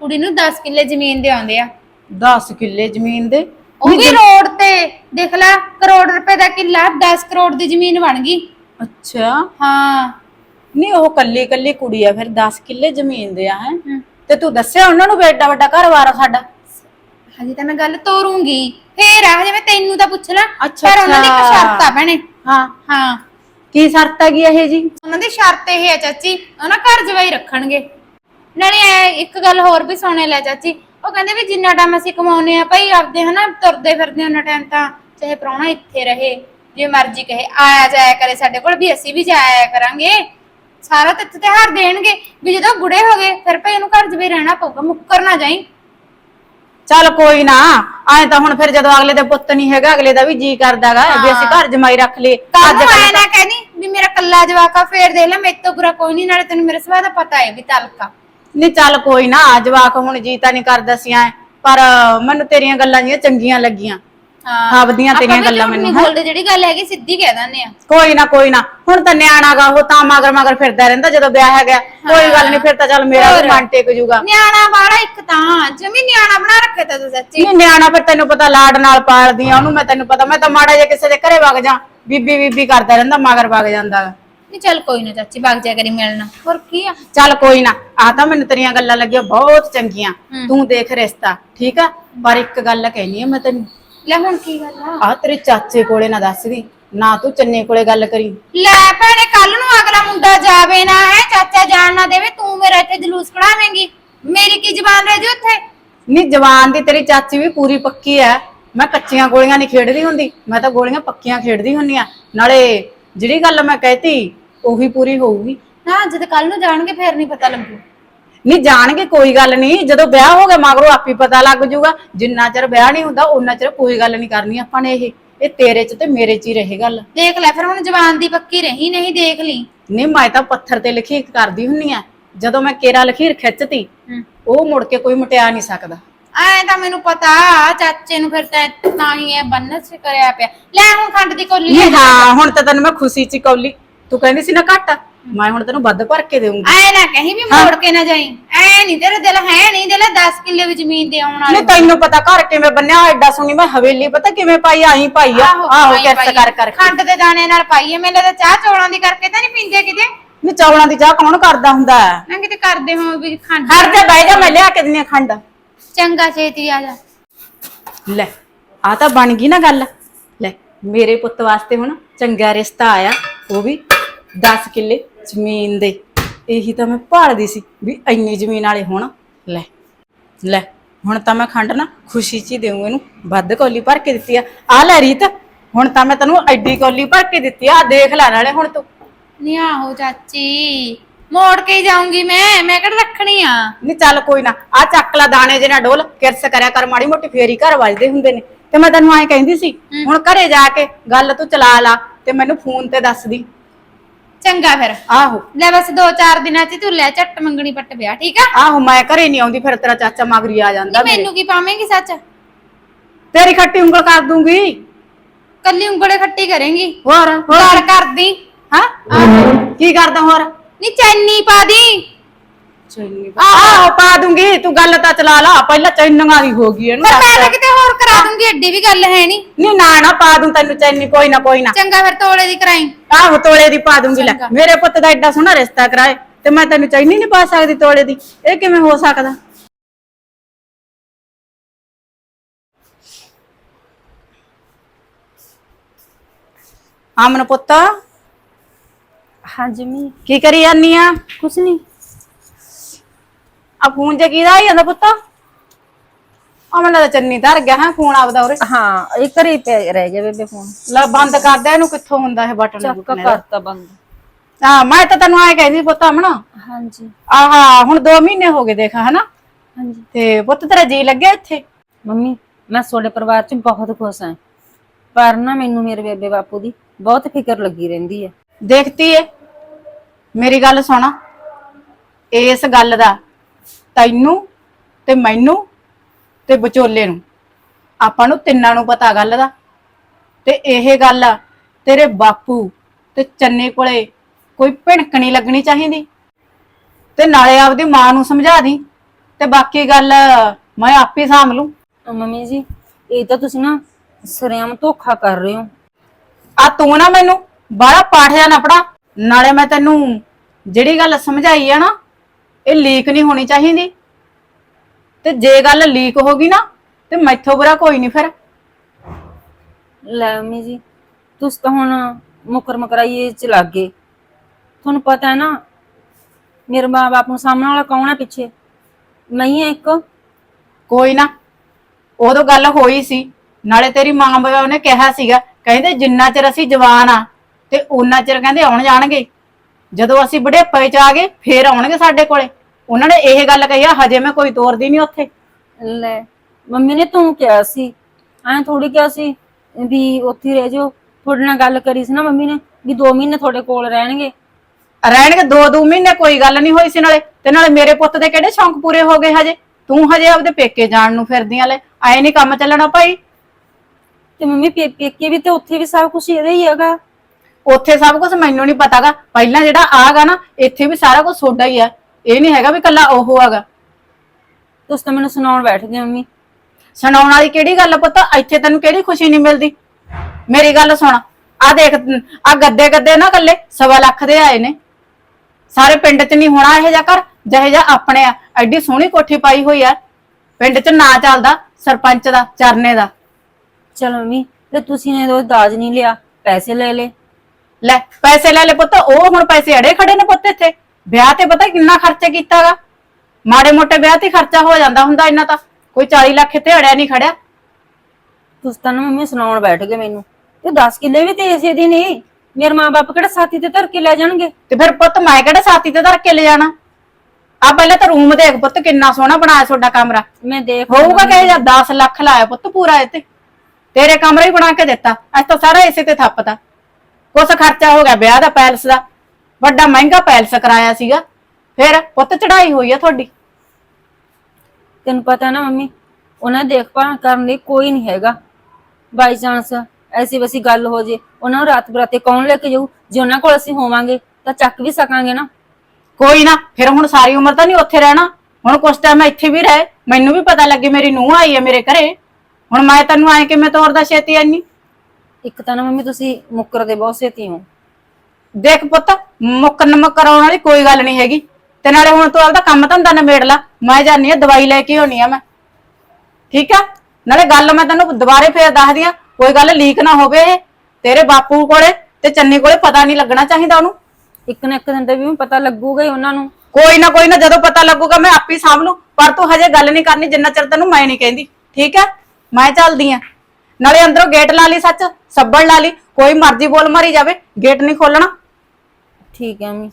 S3: ਕੁੜੀ ਨੂੰ 10 ਕਿੱਲੇ ਜ਼ਮੀਨ ਦੇ ਆਉਂਦੇ ਆ।
S1: 10 ਕਿੱਲੇ ਜ਼ਮੀਨ ਦੇ?
S3: ਉਹ ਵੀ ਰੋਡ ਤੇ ਦੇਖ ਲੈ ਕਰੋੜ ਰੁਪਏ ਦਾ ਕਿੱਲਾ 10 ਕਰੋੜ ਦੀ ਜ਼ਮੀਨ ਬਣ ਗਈ।
S1: ਅੱਛਾ।
S3: ਹਾਂ।
S1: ਨਹੀਂ ਉਹ ਕੱਲੀ ਕੱਲੀ ਕੁੜੀ ਆ ਫਿਰ 10 ਕਿੱਲੇ ਜ਼ਮੀਨ ਦੇ ਆ ਹੈ। ਤੇ ਤੂੰ ਦੱਸਿਆ ਉਹਨਾਂ ਨੂੰ ਵੀ ਐਡਾ ਵੱਡਾ ਘਰ-ਬਾਰ ਆ ਸਾਡਾ?
S3: ਹਜੇ ਤਾਂ ਮੈਂ ਗੱਲ ਤੋਰੂੰਗੀ। ਫੇਰ ਆ ਹਜੇ ਮੈਂ ਤੈਨੂੰ ਤਾਂ ਪੁੱਛ ਲਾਂ।
S1: ਅੱਛਾ,
S3: ਪਰ ਉਹਨਾਂ ਦੀ ਇੱਕ
S1: ਅੱਛਾ।
S3: ਸ਼ਰਤ ਆ ਭੈਣੇ।
S1: ਹਾਂ।
S3: ਹਾਂ।
S1: ਕੀ ਸ਼ਰਤ ਹੈਗੀ ਇਹ ਜੀ?
S3: ਉਹਨਾਂ ਦੀ ਸ਼ਰਤ ਇਹ ਹੈ ਚਾਚੀ ਉਹ ਨਾ ਘਰ ਜਵਾਈ ਰੱਖਣਗੇ। ਨਾਲੇ ਐ ਇੱਕ ਗੱਲ ਹੋਰ ਵੀ ਸੁਣੇ ਲੈ ਚਾਚੀ। ਉਹ ਕਹਿੰਦੇ ਵੀ ਜਿੰਨਾ ਟਾਈਮ ਅਸੀਂ ਕਮਾਉਨੇ ਆ ਭਾਈ ਆਪਦੇ ਹਨਾ ਤੁਰਦੇ ਫਿਰਦੇ ਉਹਨਾਂ ਟਾਈਮ ਤਾਂ ਚਾਹੇ ਪ੍ਰਾਹੁਣਾ ਇੱਥੇ ਰਹੇ ਜੇ ਮਰਜ਼ੀ ਕਹੇ ਆਇਆ ਜਾਇਆ ਕਰੇ ਸਾਡੇ ਕੋਲ ਵੀ ਅਸੀਂ ਵੀ ਜਾਇਆ ਕਰਾਂਗੇ। ਸਾਰਾ ਤਿੱਥ ਤਿਉਹਾਰ ਦੇਣਗੇ ਵੀ ਜਦੋਂ ਬੁੜੇ ਹੋ ਗਏ ਫਿਰ ਭਾਈ ਉਹਨੂੰ ਘਰ 'ਚ ਵੀ ਰਹਿਣਾ ਪਊਗਾ ਮੁੱਕਰ ਨਾ ਜਾਈ।
S1: ਚੱਲ ਕੋਈ ਨਾ ਐ ਤਾਂ ਹੁਣ ਫਿਰ ਜਦੋਂ ਅਗਲੇ ਦੇ ਪੁੱਤ ਨਹੀਂ ਹੈਗਾ ਅਗਲੇ ਦਾ ਵੀ ਜੀ ਕਰਦਾਗਾ ਵੀ ਅਸੀਂ ਘਰ ਜਮਾਈ ਰੱਖ
S3: ਕੱਲ
S1: ਅੱਜ ਕੱਲ੍ਹ
S3: ਆਇਆ ਨਾ ਕਹਿਨੀ ਵੀ ਮੇਰਾ ਕੱਲਾ ਜਵਾਕਾ ਫੇਰ ਦੇ ਲੈ ਮੇਰੇ ਤੋਂ ਬੁਰਾ ਕੋਈ ਨਹੀਂ ਨਾਲੇ ਤੈਨੂੰ ਮੇਰੇ ਸੁਭਾਅ ਦਾ ਪਤਾ ਹੈ ਵੀ ਤਲਕਾ
S1: ਨਹੀਂ ਚੱਲ ਕੋਈ ਨਾ ਜਵਾਕ ਹੁਣ ਜੀ ਤਾਂ ਨਹੀਂ ਕਰਦਾ ਸੀ ਐ ਪਰ ਮੈਨੂੰ ਤੇਰੀਆਂ ਗੱਲਾਂ ਜੀਆਂ ਚੰਗੀਆਂ ਲੱਗੀਆਂ। ਹਾਂ, ਵਧੀਆਂ ਤੇਰੀਆਂ ਗੱਲਾਂ ਮੈਨੂੰ,
S3: ਨਹੀਂ ਬੋਲਦੇ ਜਿਹੜੀ ਗੱਲ ਹੈਗੀ ਸਿੱਧੀ ਕਹਿ ਦਿੰਦੇ ਆ।
S1: ਕੋਈ ਨਾ ਕੋਈ ਨਾ। ਹੁਣ ਤਾਂ ਨਿਆਣਾਗਾ ਉਹ ਤਾਂ ਮਗਰ ਮਗਰ ਫਿਰਦਾ ਰਹਿੰਦਾ ਜਦੋਂ ਵਿਆਹ ਹੈਗਾ। ਕੋਈ ਗੱਲ ਨਹੀਂ ਫਿਰ ਤਾਂ ਚੱਲ ਮੇਰਾ ਵੀ ਮਨ ਟੇਕ ਜੂਗਾ।
S3: ਨਿਆਣਾ ਵਾਲਾ ਇੱਕ ਤਾਂ ਜਮੀ ਨਿਆਣਾ ਬਣਾ ਰੱਖੇ ਤਾ ਤੂੰ ਸੱਚੀ।
S1: ਨਹੀਂ ਨਿਆਣਾ ਫਿਰ ਤੈਨੂੰ ਪਤਾ ਲਾਡ ਨਾਲ ਪਾਲਦੀ ਆ ਉਹਨੂੰ ਮੈਂ ਤੈਨੂੰ ਪਤਾ ਮੈਂ ਤਾਂ ਮਾੜਾ ਜਿਹਾ ਕਿਸੇ ਦੇ ਘਰੇ ਵਗ ਜਾ। ਬੀਬੀ ਬੀਬੀ ਕਰਦਾ ਰਹਿੰਦਾ ਮਗਰ ਵਗ ਜਾਂਦਾ।
S3: ਨਹੀਂ ਚੱਲ ਕੋਈ ਨਾ ਚਾਚੀ ਬਾਗ ਜਾ ਕਰੀ ਮਿਲਣਾ। ਹੋਰ ਕੀ ਆ?
S1: ਚੱਲ ਕੋਈ ਨਾ ਆ ਤਾਂ ਮੈਨੂੰ ਤੇਰੀਆਂ ਗੱਲਾਂ ਲੱਗੀਆਂ ਬਹੁਤ ਚੰਗੀਆਂ। ਤੂੰ ਦੇਖ ਰਿਸ਼ਤਾ ਠੀਕ ਆ? ਪਰ ਇੱਕ ਗੱਲ ਕਹਿਣੀ ਆ ਮੈਂ ਤੈਨੂੰ।
S3: ਲੈ ਹੁਣ ਕੀ ਗੱਲ ਆ?
S1: ਆ ਤੇਰੇ ਚਾਚੇ ਕੋਲੇ ਨਾ ਦੱਸਦੀ ਨਾ ਤੂੰ ਚੰਨੇ ਕੋਲੇ ਗੱਲ ਕਰੀ।
S3: ਲੈ ਭੈਣੇ ਕੱਲ ਨੂੰ ਅਗਲਾ ਮੁੰਡਾ ਜਾਵੇ ਨਾ ਹੈ ਚਾਚਾ ਜਾਣ ਨਾ ਦੇਵੇ ਤੂੰ ਮੇਰਾ ਇੱਥੇ ਜਲੂਸ ਕਢਾਵੇਂਗੀ। ਮੇਰੀ ਕੀ ਜ਼ਬਾਨ ਰਹਿ ਜੂ ਉੱਥੇ?
S1: ਨਹੀਂ ਜਵਾਨ ਦੀ ਤੇਰੀ ਚਾਚੀ ਵੀ ਪੂਰੀ ਪੱਕੀ ਐ। ਮੈਂ ਕੱਚੀਆਂ ਗੋਲੀਆਂ ਨਹੀਂ ਖੇਡਦੀ ਹੁੰਦੀ ਮੈਂ ਤਾਂ ਗੋਲੀਆਂ ਪੱਕੀਆਂ ਖੇਡਦੀ ਹੁੰਨੀ ਆ। ਨਾਲੇ ਜਿਹੜੀ ਗੱਲ ਮੈਂ ਕਹਿਤੀ ਉਹੀ ਪੂਰੀ ਹੋਊਗੀ।
S3: ਨਾ ਜਦ ਕੱਲ ਨੂੰ ਜਾਣਗੇ ਫੇਰ ਨਹੀਂ ਪਤਾ ਲੱਗੂ।
S1: ਨਹੀਂ ਜਾਣਗੇ ਕੋਈ ਗੱਲ ਨਹੀਂ। ਜਦੋਂ ਵਿਆਹ ਹੋ ਗਿਆ ਮਗਰੋਂ ਆਪੀ ਪਤਾ ਲੱਗ ਜਾਊਗਾ ਜਿੰਨਾ ਚਿਰ ਵਿਆਹ ਨਹੀਂ ਹੁੰਦਾ ਉਹਨਾਂ ਚਿਰ ਕੋਈ ਗੱਲ ਨਹੀਂ ਕਰਨੀ ਆਪਾਂ ਨੇ ਇਹ। ਇਹ ਤੇਰੇ ਚ ਤੇ ਮੇਰੇ ਚ ਹੀ ਰਹੇ ਗੱਲ।
S3: ਦੇਖ ਲੈ ਫਿਰ ਹੁਣ ਜ਼ਬਾਨ ਦੀ ਪੱਕੀ ਰਹੀ ਨਹੀਂ ਦੇਖ ਲਈ।
S1: ਨਹੀਂ ਮੈਂ ਤਾਂ ਪੱਥਰ ਤੇ ਲਖੀਰ ਕਰਦੀ ਹੁੰਨੀ ਆ। ਜਦੋਂ ਮੈਂ ਕੇਰਾ ਲਖੀਰ ਖਿੱਚਤੀ ਉਹ ਮੁੜ ਕੇ ਕੋਈ ਮਟਿਆ ਨਹੀਂ ਸਕਦਾ।
S3: ਐ ਤਾਂ ਮੈਨੂੰ ਪਤਾ ਚਾਚੇ ਨੂੰ ਫਿਰ ਤਾਂ ਤਾਂ ਹੀ ਇਹ ਬੰਨਸ ਕਰਿਆ ਪਿਆ। ਲੈ ਹੁਣ ਖੰਡ ਦੀ ਕੋਲੀ
S1: ਹਾਂ ਹੁਣ ਤਾਂ ਤੈਨੂੰ ਮੈਂ ਖੁਸ਼ੀ ਚ ਕੌਲੀ ਤੂੰ ਕਹਿੰਦੀ ਸੀ ਨਾ ਘੱਟ ਮੈਂ ਹੁਣ ਤੈਨੂੰ ਵੱਧ ਭਰ ਕੇ ਦੇਵਾਂਗੀ
S3: ਐ ਨਾ ਕਹੀਂ ਵੀ ਮੋੜ ਕੇ ਨਾ ਜਾਈ। ਐ ਨਹੀਂ ਤੇਰੇ ਦਿਲ ਹੈ ਨਹੀਂ ਦਿਲ 10 ਕਿੱਲੇ ਵੀ ਜ਼ਮੀਨ ਦੇ ਆਉਣ ਵਾਲੇ
S1: ਨਹੀਂ ਤੈਨੂੰ ਪਤਾ ਘਰ ਕਿਵੇਂ ਬੰਨਿਆ ਐਡਾ ਸੋਹਣੀ ਮੈਂ ਹਵੇਲੀ ਪਤਾ ਕਿਵੇਂ ਪਾਈ ਆਈ ਪਾਈ ਆ। ਆਹੋ
S3: ਪਾਈ
S1: ਕਿਰਤ। ਕਰ ਕਰ
S3: ਖੰਡ ਦੇ ਦਾਣੇ ਨਾਲ ਪਾਈਏ ਮੈਨੂੰ ਤਾਂ ਚਾਹ ਚੌਲਾਂ ਦੀ ਕਰਕੇ ਤਾਂ ਨਹੀਂ ਪੀਂਦੇ ਕਿਤੇ?
S1: ਨਹੀਂ ਚੌਲਾਂ ਦੀ ਚਾਹ ਕੌਣ ਕਰਦਾ ਹੁੰਦਾ ਹੈ?
S3: ਨਾ ਕਿਤੇ ਕਰਦੇ ਹੋ ਵੀ ਖੰਡ
S1: ਹਟ ਜਾ ਬਹਿ ਜਾ ਮੈਂ ਲਿਆ ਕੇ ਦਿੰਨੀ ਆਂ ਖੰਡ।
S3: ਚੰਗਾ ਛੇਤੀ ਆ ਜਾ।
S1: ਲੈ ਆ ਤਾਂ ਬਣ ਗਈ ਨਾ ਗੱਲ। ਲੈ ਮੇਰੇ ਪੁੱਤ ਵਾਸਤੇ ਹੁਣ ਚੰਗਾ ਰਿਸ਼ਤਾ ਆਇਆ ਉਹ ਵੀ 10 ਕਿੱਲੇ ਜ਼ਮੀਨ ਦੇ। ਇਹੀ ਤਾਂ ਮੈਂ ਭਾਲਦੀ ਸੀ ਵੀ ਇੰਨੀ ਜ਼ਮੀਨ ਵਾਲੇ ਹੋਣ। ਲੈ ਲੈ ਹੁਣ ਤਾਂ ਮੈਂ ਖੰਡ ਨਾ ਖੁਸ਼ੀ ਚ ਹੀ ਦੇਵਾਂ ਇਹਨੂੰ। ਵੱਧ ਕੌਲੀ ਭਰ ਕੇ ਦਿੱਤੀ ਆ। ਆ ਲੈ ਰੀਤ ਹੁਣ ਤਾਂ ਮੈਂ ਤੈਨੂੰ ਐਡੀ ਕੌਲੀ ਭਰ ਕੇ ਦਿੱਤੀ ਆ। ਦੇਖ ਲੈ ਨਾਲੇ ਹੁਣ ਤੂੰ।
S3: ਨਹੀਂ ਆਹੋ ਚਾਚੀ ਮੋੜ ਕੇ ਹੀ ਜਾਊਂਗੀ ਮੈਂ। ਮੈਂ ਕਿਹੜਾ ਰੱਖਣੀ ਆ?
S1: ਨਹੀਂ ਚੱਲ ਕੋਈ ਨਾ ਆ ਚੱਕ ਲਾ ਦਾਣੇ ਜਿਹੇ ਨਾਲ ਡੋਲ ਕਿਰਸ ਕਰਿਆ ਕਰ ਮਾੜੀ ਮੋਟੀ ਫੇਰੀ ਘਰ ਵੱਜਦੇ ਹੁੰਦੇ ਨੇ। ਤੇ ਮੈਂ ਤੈਨੂੰ ਐਂ ਕਹਿੰਦੀ ਸੀ ਹੁਣ ਘਰੇ ਜਾ ਕੇ ਗੱਲ ਤੂੰ ਚਲਾ ਲਾ ਤੇ ਮੈਨੂੰ ਫੋਨ ਤੇ ਦੱਸ ਦੀ।
S3: ਚੰਗਾ ਫਿਰ।
S1: ਆਹੋ।
S3: ਲੈ ਬਸ 2-4 ਦਿਨਾਂ ਚ ਤੂੰ ਲੈ ਝੱਟ ਮੰਗਣੀ ਪੱਟ ਵਿਆਹ ਠੀਕ ਆ?
S1: ਆਹੋ ਮੈਂ ਘਰੇ ਨਹੀਂ ਆਉਂਦੀ ਫਿਰ ਤੇਰਾ ਚਾਚਾ ਮਗਰੀ ਆ ਜਾਂਦਾ
S3: ਨਹੀਂ ਮੈਨੂੰ ਕੀ ਪਾਵੇਂਗੀ ਸੱਚ?
S1: ਤੇਰੀ ਖੱਟੀ ਉਂਗਲ ਕਰ ਦੂੰਗੀ।
S3: ਕੱਲੀ ਉਂਗਲੇ ਖੱਟੀ ਕਰੇਂਗੀ।
S1: ਹੋਰ ਹੋਰ
S3: ਕਰਦੀ।
S1: ਹਾਂ? ਕੀ ਕਰਦਾ ਹੋਰ?
S3: ਨਹੀਂ ਚੈਨੀ ਪਾ ਦੀ।
S1: ਆਹੋ ਪਾ ਦੂੰਗੀ ਤੂੰ ਗੱਲ ਤਾਂ ਚਲਾ ਲਾ ਪਹਿਲਾਂ ਚੈਨੀਆਂ ਦੀ ਹੋ ਗਈ ਇਹਨੂੰ
S3: ਮੈਂ ਤਾਂ। ਕਿਤੇ ਹੋਰ ਕਰਾ ਦੂੰਗੀ ਐਡੀ ਵੀ ਗੱਲ ਹੈ ਨਹੀਂ।
S1: ਨਹੀਂ ਨਾ ਨਾ ਪਾ ਦੂੰ ਤੈਨੂੰ ਚੈਨੀ ਕੋਈ ਨਾ ਕੋਈ ਨਾ।
S3: ਚੰਗਾ ਫਿਰ ਤੋਲੇ ਦੀ ਕਰਾਈ।
S1: ਆਹੋ ਤੋਲੇ ਦੀ ਪਾ ਦੂੰਗੀ ਲੈ।
S3: ਚੰਗਾ।
S1: ਮੇਰੇ ਪੁੱਤ ਦਾ ਐਡਾ ਸੋਹਣਾ ਰਿਸ਼ਤਾ ਕਰਾਏ ਤੇ ਮੈਂ ਤੈਨੂੰ ਚੈਨੀ ਨਹੀਂ ਪਾ ਸਕਦੀ ਤੋਲੇ ਦੀ। ਇਹ ਕਿਵੇਂ ਹੋ ਸਕਦਾ? ਆਮਨ ਪੁੱਤ।
S5: ਹਾਂਜੀ ਮੰਮੀ
S1: ਕੀ ਕਰੀ ਜਾਨੀ ਆ?
S5: ਕੁਛ ਨਹੀਂ।
S1: ਆ ਫੋਨ ਜੇ ਕਿਹਦਾ ਆਈ ਜਾਂਦਾ ਪੁੱਤ? ਆਮਨ ਦਾ ਚੰਨੀ ਧਰ ਗਿਆ ਹਾਂ ਫੋਨ ਆਪਦਾ ਉਰੇ।
S5: ਹਾਂ ਇਹ ਘਰੇ ਪਿਆ ਰਹਿ ਗਿਆ ਬੇਬੇ ਫੋਨ
S1: ਲੈ ਬੰਦ ਕਰ ਦੇ ਇਹਨੂੰ ਕਿੱਥੋਂ ਹੁੰਦਾ ਇਹ ਬਟਨ
S5: ਚੱਕ
S1: ਬੁਟਨ।
S5: ਕਰਤਾ ਬੰਦ।
S1: ਹਾਂ ਮੈਂ ਤਾਂ ਤੈਨੂੰ ਆਏ ਕਹਿੰਦੀ ਪੁੱਤ ਆਮਨ
S5: ਹਾਂਜੀ।
S1: ਆਹਾ ਹੁਣ 2 ਮਹੀਨੇ ਹੋ ਗਏ ਦੇਖਾ ਹਨਾ?
S5: ਹਾਂਜੀ।
S1: ਤੇ ਪੁੱਤ ਤੇਰਾ ਜੀ ਲੱਗਿਆ ਇੱਥੇ?
S5: ਮੰਮੀ ਮੈਂ ਤੁਹਾਡੇ ਪਰਿਵਾਰ 'ਚ ਬਹੁਤ ਖੁਸ਼ ਹਾਂ। ਪਰ ਨਾ ਮੈਨੂੰ ਮੇਰੇ ਬੇਬੇ ਬਾਪੂ ਦੀ ਬਹੁਤ ਫਿਕਰ ਲੱਗੀ ਰਹਿੰਦੀ ਹੈ।
S1: ਦੇਖਤੀ ਏ। ਮੇਰੀ ਗੱਲ ਸੁਣ। ਇਸ ਗੱਲ ਦਾ ਤੈਨੂੰ ਤੇ ਮੈਨੂੰ ਤੇ ਵਿਚੋਲੇ ਨੂੰ। ਆਪਾਂ ਨੂੰ ਤਿੰਨਾਂ ਨੂੰ ਪਤਾ ਗੱਲ ਦਾ। ਤੇ ਇਹ ਗੱਲ ਤੇਰੇ ਬਾਪੂ ਤੇ ਚੰਨੇ ਕੋਲੇ ਕੋਈ ਭਿਣਕ ਨਹੀਂ ਲੱਗਣੀ ਚਾਹੀਦੀ। ਤੇ ਨਾਲੇ ਆਪਦੀ ਮਾਂ ਨੂੰ ਸਮਝਾ ਦੀ। ਤੇ ਬਾਕੀ ਗੱਲ ਮੈਂ ਆਪੇ ਸਾਂਭ ਲੂੰ।
S5: ਮੰਮੀ ਜੀ ਇਹ ਤਾਂ ਤੁਸੀਂ ਨਾ ਸਰਿਆਮ ਧੋਖਾ ਕਰ ਰਹੇ ਹੋ।
S1: ਆ ਤੂੰ ਨਾ ਮੈਨੂੰ ਬਾਹਲਾ ਪਾਠ ਜਾਂ ਨਾ ਪੜਾ ਨਾਲੇ ਮੈਂ ਤੈਨੂੰ ਜਿਹੜੀ ਗੱਲ ਸਮਝਾਈ ਆ ਨਾ ਇਹ ਲੀਕ ਨਹੀਂ ਹੋਣੀ ਚਾਹੀਦੀ। ਤੇ ਜੇ ਗੱਲ ਲੀਕ ਹੋ ਗਈ ਨਾ ਤੇ ਮੈਥੋਂ ਬੁਰਾ ਕੋਈ ਨਹੀਂ ਫਿਰ।
S5: ਲੈ ਮੰਮੀ ਜੀ ਤੁਸੀਂ ਤਾਂ ਹੁਣ ਮੁਕਰ ਮਕਰਾਈਏ ਚ ਲੱਗ ਗਏ। ਤੁਹਾਨੂੰ ਪਤਾ ਹੈ ਨਾ ਮੇਰੇ ਮਾਂ-ਬਾਪ ਨੂੰ ਸਾਹਮਣੇ ਵਾਲਾ ਕੌਣ ਹੈ ਪਿੱਛੇ? ਮੈਂ ਹੀ ਹਾਂ ਇੱਕ।
S1: ਕੋਈ ਨਾ ਉਦੋਂ ਗੱਲ ਹੋਈ ਸੀ। ਨਾਲੇ ਤੇਰੀ ਮਾਂ ਬਾਪ ਨੇ ਕਿਹਾ ਸੀਗਾ ਕਹਿੰਦੇ ਜਿੰਨਾ ਚਿਰ ਅਸੀਂ ਜਵਾਨ ਆ ਤੇ ਉਹਨਾਂ ਚਿਰ ਕਹਿੰਦੇ ਆਉਣ ਜਾਣਗੇ। ਜਦੋਂ ਅਸੀਂ ਬੁਢੇਪੇ ਚ ਆ ਗਏ ਫੇਰ ਆਉਣਗੇ ਸਾਡੇ ਕੋਲੇ। ਉਹਨਾਂ ਨੇ ਇਹ ਗੱਲ ਕਹੀ ਆ ਹਜੇ ਮੈਂ ਕੋਈ ਤੋਰਦੀ ਨਹੀਂ ਉੱਥੇ।
S5: ਲੈ ਮੰਮੀ ਨੇ ਤੂੰ ਕਿਹਾ ਸੀ। ਐਂ ਥੋੜੀ ਕਿਹਾ ਸੀ ਵੀ ਉੱਥੇ ਹੀ ਰਹਿ ਜਾਓ। ਤੁਹਾਡੇ ਨਾਲ ਗੱਲ ਕਰੀ ਸੀ ਨਾ ਮੰਮੀ ਨੇ ਵੀ 2 ਮਹੀਨੇ ਤੁਹਾਡੇ ਕੋਲ ਰਹਿਣਗੇ।
S1: ਰਹਿਣਗੇ ਦੋ ਦੋ ਮਹੀਨੇ ਕੋਈ ਗੱਲ ਨਹੀਂ ਹੋਈ ਸੀ ਨਾਲੇ। ਤੇ ਨਾਲੇ ਮੇਰੇ ਪੁੱਤ ਦੇ ਕਿਹੜੇ ਸ਼ੌਂਕ ਪੂਰੇ ਹੋ ਗਏ ਹਜੇ? ਤੂੰ ਹਜੇ ਆਪਦੇ ਪੇਕੇ ਜਾਣ ਨੂੰ ਫਿਰਦੀਆਂ ਲੈ। ਐ ਨਹੀਂ ਕੰਮ ਚੱਲਣਾ ਭਾਈ।
S5: ਤੇ ਮੰਮੀ ਪੇ- ਪੇਕੇ ਵੀ ਤੇ ਉੱਥੇ ਵੀ ਸਭ ਕੁਝ ਇਹਦਾ ਹੀ ਹੈਗਾ।
S1: ਉੱਥੇ ਸਭ ਕੁਝ ਮੈਨੂੰ ਨਹੀਂ ਪਤਾਗਾ। ਪਹਿਲਾਂ ਜਿਹੜਾ ਆਗਾ ਨਾ ਇੱਥੇ ਵੀ ਸਾਰਾ ਕੁਝ ਸੋਡਾ ਹੀ ਆ। ਇਹ ਨਹੀਂ ਹੈਗਾ ਵੀ ਕੱਲਾ ਉਹ ਹੈਗਾ।
S5: ਤੁਸੀਂ ਤਾਂ ਮੈਨੂੰ ਸੁਣਾਉਣ ਬੈਠ ਗਏ ਮੰਮੀ।
S1: ਸੁਣਾਉਣ ਵਾਲੀ ਕਿਹੜੀ ਗੱਲ ਪੁੱਤ? ਇੱਥੇ ਤੈਨੂੰ ਕਿਹੜੀ ਖੁਸ਼ੀ ਨਹੀਂ ਮਿਲਦੀ? ਮੇਰੀ ਗੱਲ ਸੁਣ। ਆ ਦੇਖ ਆ ਗੱਦੇ ਗੱਦੇ ਨਾ ਕੱਲੇ ਸਵਾ ਲੱਖ ਦੇ ਆਏ ਨੇ। ਸਾਰੇ ਪਿੰਡ 'ਚ ਨਹੀਂ ਹੋਣਾ ਇਹ ਜਾ ਕਰ ਜਿਹੇ ਜਾ ਆਪਣੇ ਆ। ਐਡੀ ਸੋਹਣੀ ਕੋਠੀ ਪਾਈ ਹੋਈ ਆ। ਪਿੰਡ 'ਚ ਨਾਂ ਚੱਲਦਾ ਸਰਪੰਚ ਦਾ ਚਰਨੇ ਦਾ।
S5: ਚਲੋ ਮੰਮੀ ਤੇ ਤੁਸੀਂ ਨੇ ਉਹ ਦਾਜ ਨਹੀਂ ਲਿਆ ਪੈਸੇ ਲੈ ਲੇ
S1: ਲੈ ਪੈਸੇ ਲੈ ਲੈ ਪੁੱਤ ਉਹ ਹੁਣ ਪੈਸੇ ਅੜੇ ਖੜੇ ਨੇ ਪੁੱਤ ਇੱਥੇ। ਵਿਆਹ ਤੇ ਪਤਾ ਕਿੰਨਾ ਖਰਚਾ ਕੀਤਾਗਾ? ਮਾੜੇ ਮੋਟੇ ਵਿਆਹ ਤੇ ਖਰਚਾ ਹੋ ਜਾਂਦਾ ਹੁੰਦਾ ਇੰਨਾ ਤਾਂ। ਕੋਈ 40 ਲੱਖ ਇੱਥੇ ਅੜਿਆ ਨਹੀਂ ਖੜਿਆ।
S5: ਤੁਸੀਂ ਤਾਂ ਨਾ ਮੰਮੀ ਸੁਣਾਉਣ ਬੈਠ ਗਏ ਮੈਨੂੰ। ਤੇ 10 ਕਿੱਲੇ ਵੀ ਤੇ ਇਸੇ ਦੀ ਨਹੀਂ। ਮੇਰੇ ਮਾਂ-ਬਾਪ ਕਿਹੜਾ ਸਾਥੀ ਤੇ ਧਰ ਕੇ ਲੈ ਜਾਣਗੇ?
S1: ਤੇ ਫਿਰ ਪੁੱਤ ਮੈਂ ਕਿਹੜਾ ਸਾਥੀ ਤੇ ਧਰ ਕੇ ਲੈ ਜਾਣਾ? ਆ ਪਹਿਲਾਂ ਤਾਂ ਰੂਮ ਦੇਖ ਪੁੱਤ ਕਿੰਨਾ ਸੋਹਣਾ ਬਣਾਇਆ ਤੁਹਾਡਾ ਕਮਰਾ।
S5: ਮੈਂ ਦੇਖ
S1: ਹੋਊਗਾ ਕਹੇ ਜਾਂ 10 ਲੱਖ ਲਾਇਆ ਪੁੱਤ ਪੂਰਾ ਇੱਥੇ। ਤੇਰੇ ਕਮਰਾ ਹੀ ਬਣਾ ਕੇ ਦਿੱਤਾ। ਅੱਜ ਤਾਂ ਸਾਰਾ ਇਸੇ ਤੇ ਥੱਪਤਾ। ਕੁਛ ਖਰਚਾ ਹੋ ਗਿਆ ਵਿਆਹ ਦਾ ਪੈਲਸ ਦਾ। ਵੱਡਾ ਮਹਿੰਗਾ ਪੈਲਸ ਕਰਾਇਆ ਸੀਗਾ। ਫਿਰ ਪੁੱਤ ਚੜਾਈ ਹੋਈ ਆ ਤੁਹਾਡੀ।
S5: ਤੈਨੂੰ ਪਤਾ ਨਾ ਮੰਮੀ ਉਹਨਾਂ ਦੇਖਭਾਲ ਕਰਨ ਲਈ ਕੋਈ ਨਹੀਂ ਹੈਗਾ। ਬਾਈ ਚਾਂਸ ਐਸੀ ਵੈਸੀ ਗੱਲ ਹੋ ਜੇ ਉਹਨਾਂ ਨੂੰ ਰਾਤ ਬਰਾਤੇ ਕੌਣ ਲੈ ਕੇ ਜਾਊ? ਜੇ ਉਹਨਾਂ ਕੋਲ ਅਸੀਂ ਹੋਵਾਂਗੇ ਤਾਂ ਚੱਕ ਵੀ ਸਕਾਂਗੇ ਨਾ।
S1: ਕੋਈ ਨਾ ਫਿਰ ਹੁਣ ਸਾਰੀ ਉਮਰ ਤਾਂ ਨਹੀਂ ਉੱਥੇ ਰਹਿਣਾ। ਹੁਣ ਕੁਛ ਟਾਈਮ ਮੈਂ ਇੱਥੇ ਵੀ ਰਹੇ ਮੈਨੂੰ ਵੀ ਪਤਾ ਲੱਗੇ ਮੇਰੀ ਨੂੰਹ ਆਈ ਹੈ ਮੇਰੇ ਘਰੇ। ਹੁਣ ਮੈਂ ਤੈਨੂੰ ਆਏ ਕਿ ਮੈਂ ਤੋਰਦਾ ਛੇਤੀ ਆਨੀ
S5: ਇੱਕ ਤਾਂ ਨਾ ਮੰਮੀ ਤੁਸੀਂ ਮੁੱਕਰਦੇ ਬਹੁਤ ਛੇਤੀ ਹੋ।
S1: ਦੇਖ ਪੁੱਤ ਮੁੱਕਰ ਮੁੱਕਰਾਉਣ ਵਾਲੀ ਕੋਈ ਗੱਲ ਨਹੀਂ ਹੈਗੀ। ਤੇ ਨਾਲੇ ਹੁਣ ਤੂੰ ਆਪਦਾ ਕੰਮ ਧੰਦਾ ਨਿਬੇੜ ਲਾ। ਮੈਂ ਜਾਨੀ ਆ ਦਵਾਈ ਲੈ ਕੇ ਆਉਣੀ ਆ ਮੈਂ। ਠੀਕ ਆ? ਨਾਲੇ ਗੱਲ ਮੈਂ ਤੈਨੂੰ ਦੁਬਾਰੇ ਫੇਰ ਦੱਸਦੀ ਆ ਕੋਈ ਗੱਲ ਲੀਕ ਨਾ ਹੋਵੇ ਇਹ। ਤੇਰੇ ਬਾਪੂ ਕੋਲੇ ਤੇ ਚੰਨੀ ਕੋਲੇ ਪਤਾ ਨਹੀਂ ਲੱਗਣਾ ਚਾਹੀਦਾ ਉਹਨੂੰ।
S5: ਇੱਕ ਨਾ ਇੱਕ ਦਿਨ ਤਾਂ ਵੀ ਪਤਾ ਲੱਗੂਗਾ ਹੀ ਉਹਨਾਂ ਨੂੰ।
S1: ਕੋਈ ਨਾ ਕੋਈ ਨਾ ਜਦੋਂ ਪਤਾ ਲੱਗੂਗਾ ਮੈਂ ਆਪੇ ਸਾਂਭ ਲੂ। ਪਰ ਤੂੰ ਹਜੇ ਗੱਲ ਨਹੀਂ ਕਰਨੀ ਜਿੰਨਾ ਚਿਰ ਤੈਨੂੰ ਮੈਂ ਨਹੀਂ ਕਹਿੰਦੀ। ਠੀਕ ਆ? ਮੈਂ ਚੱਲਦੀ ਆ ਨਾਲੇ ਅੰਦਰੋਂ ਗੇਟ ਲਾ ਲਈ ਸੱਚ ਸੱਬੜ ਲਾ ਲਈ, ਕੋਈ ਮਰਜ਼ੀ ਬੋਲ ਮਾਰੀ ਜਾਵੇ ਗੇਟ ਨਹੀਂ ਖੋਲਣਾ।
S5: ਠੀਕ ਹੈ, ਮੰਮੀ।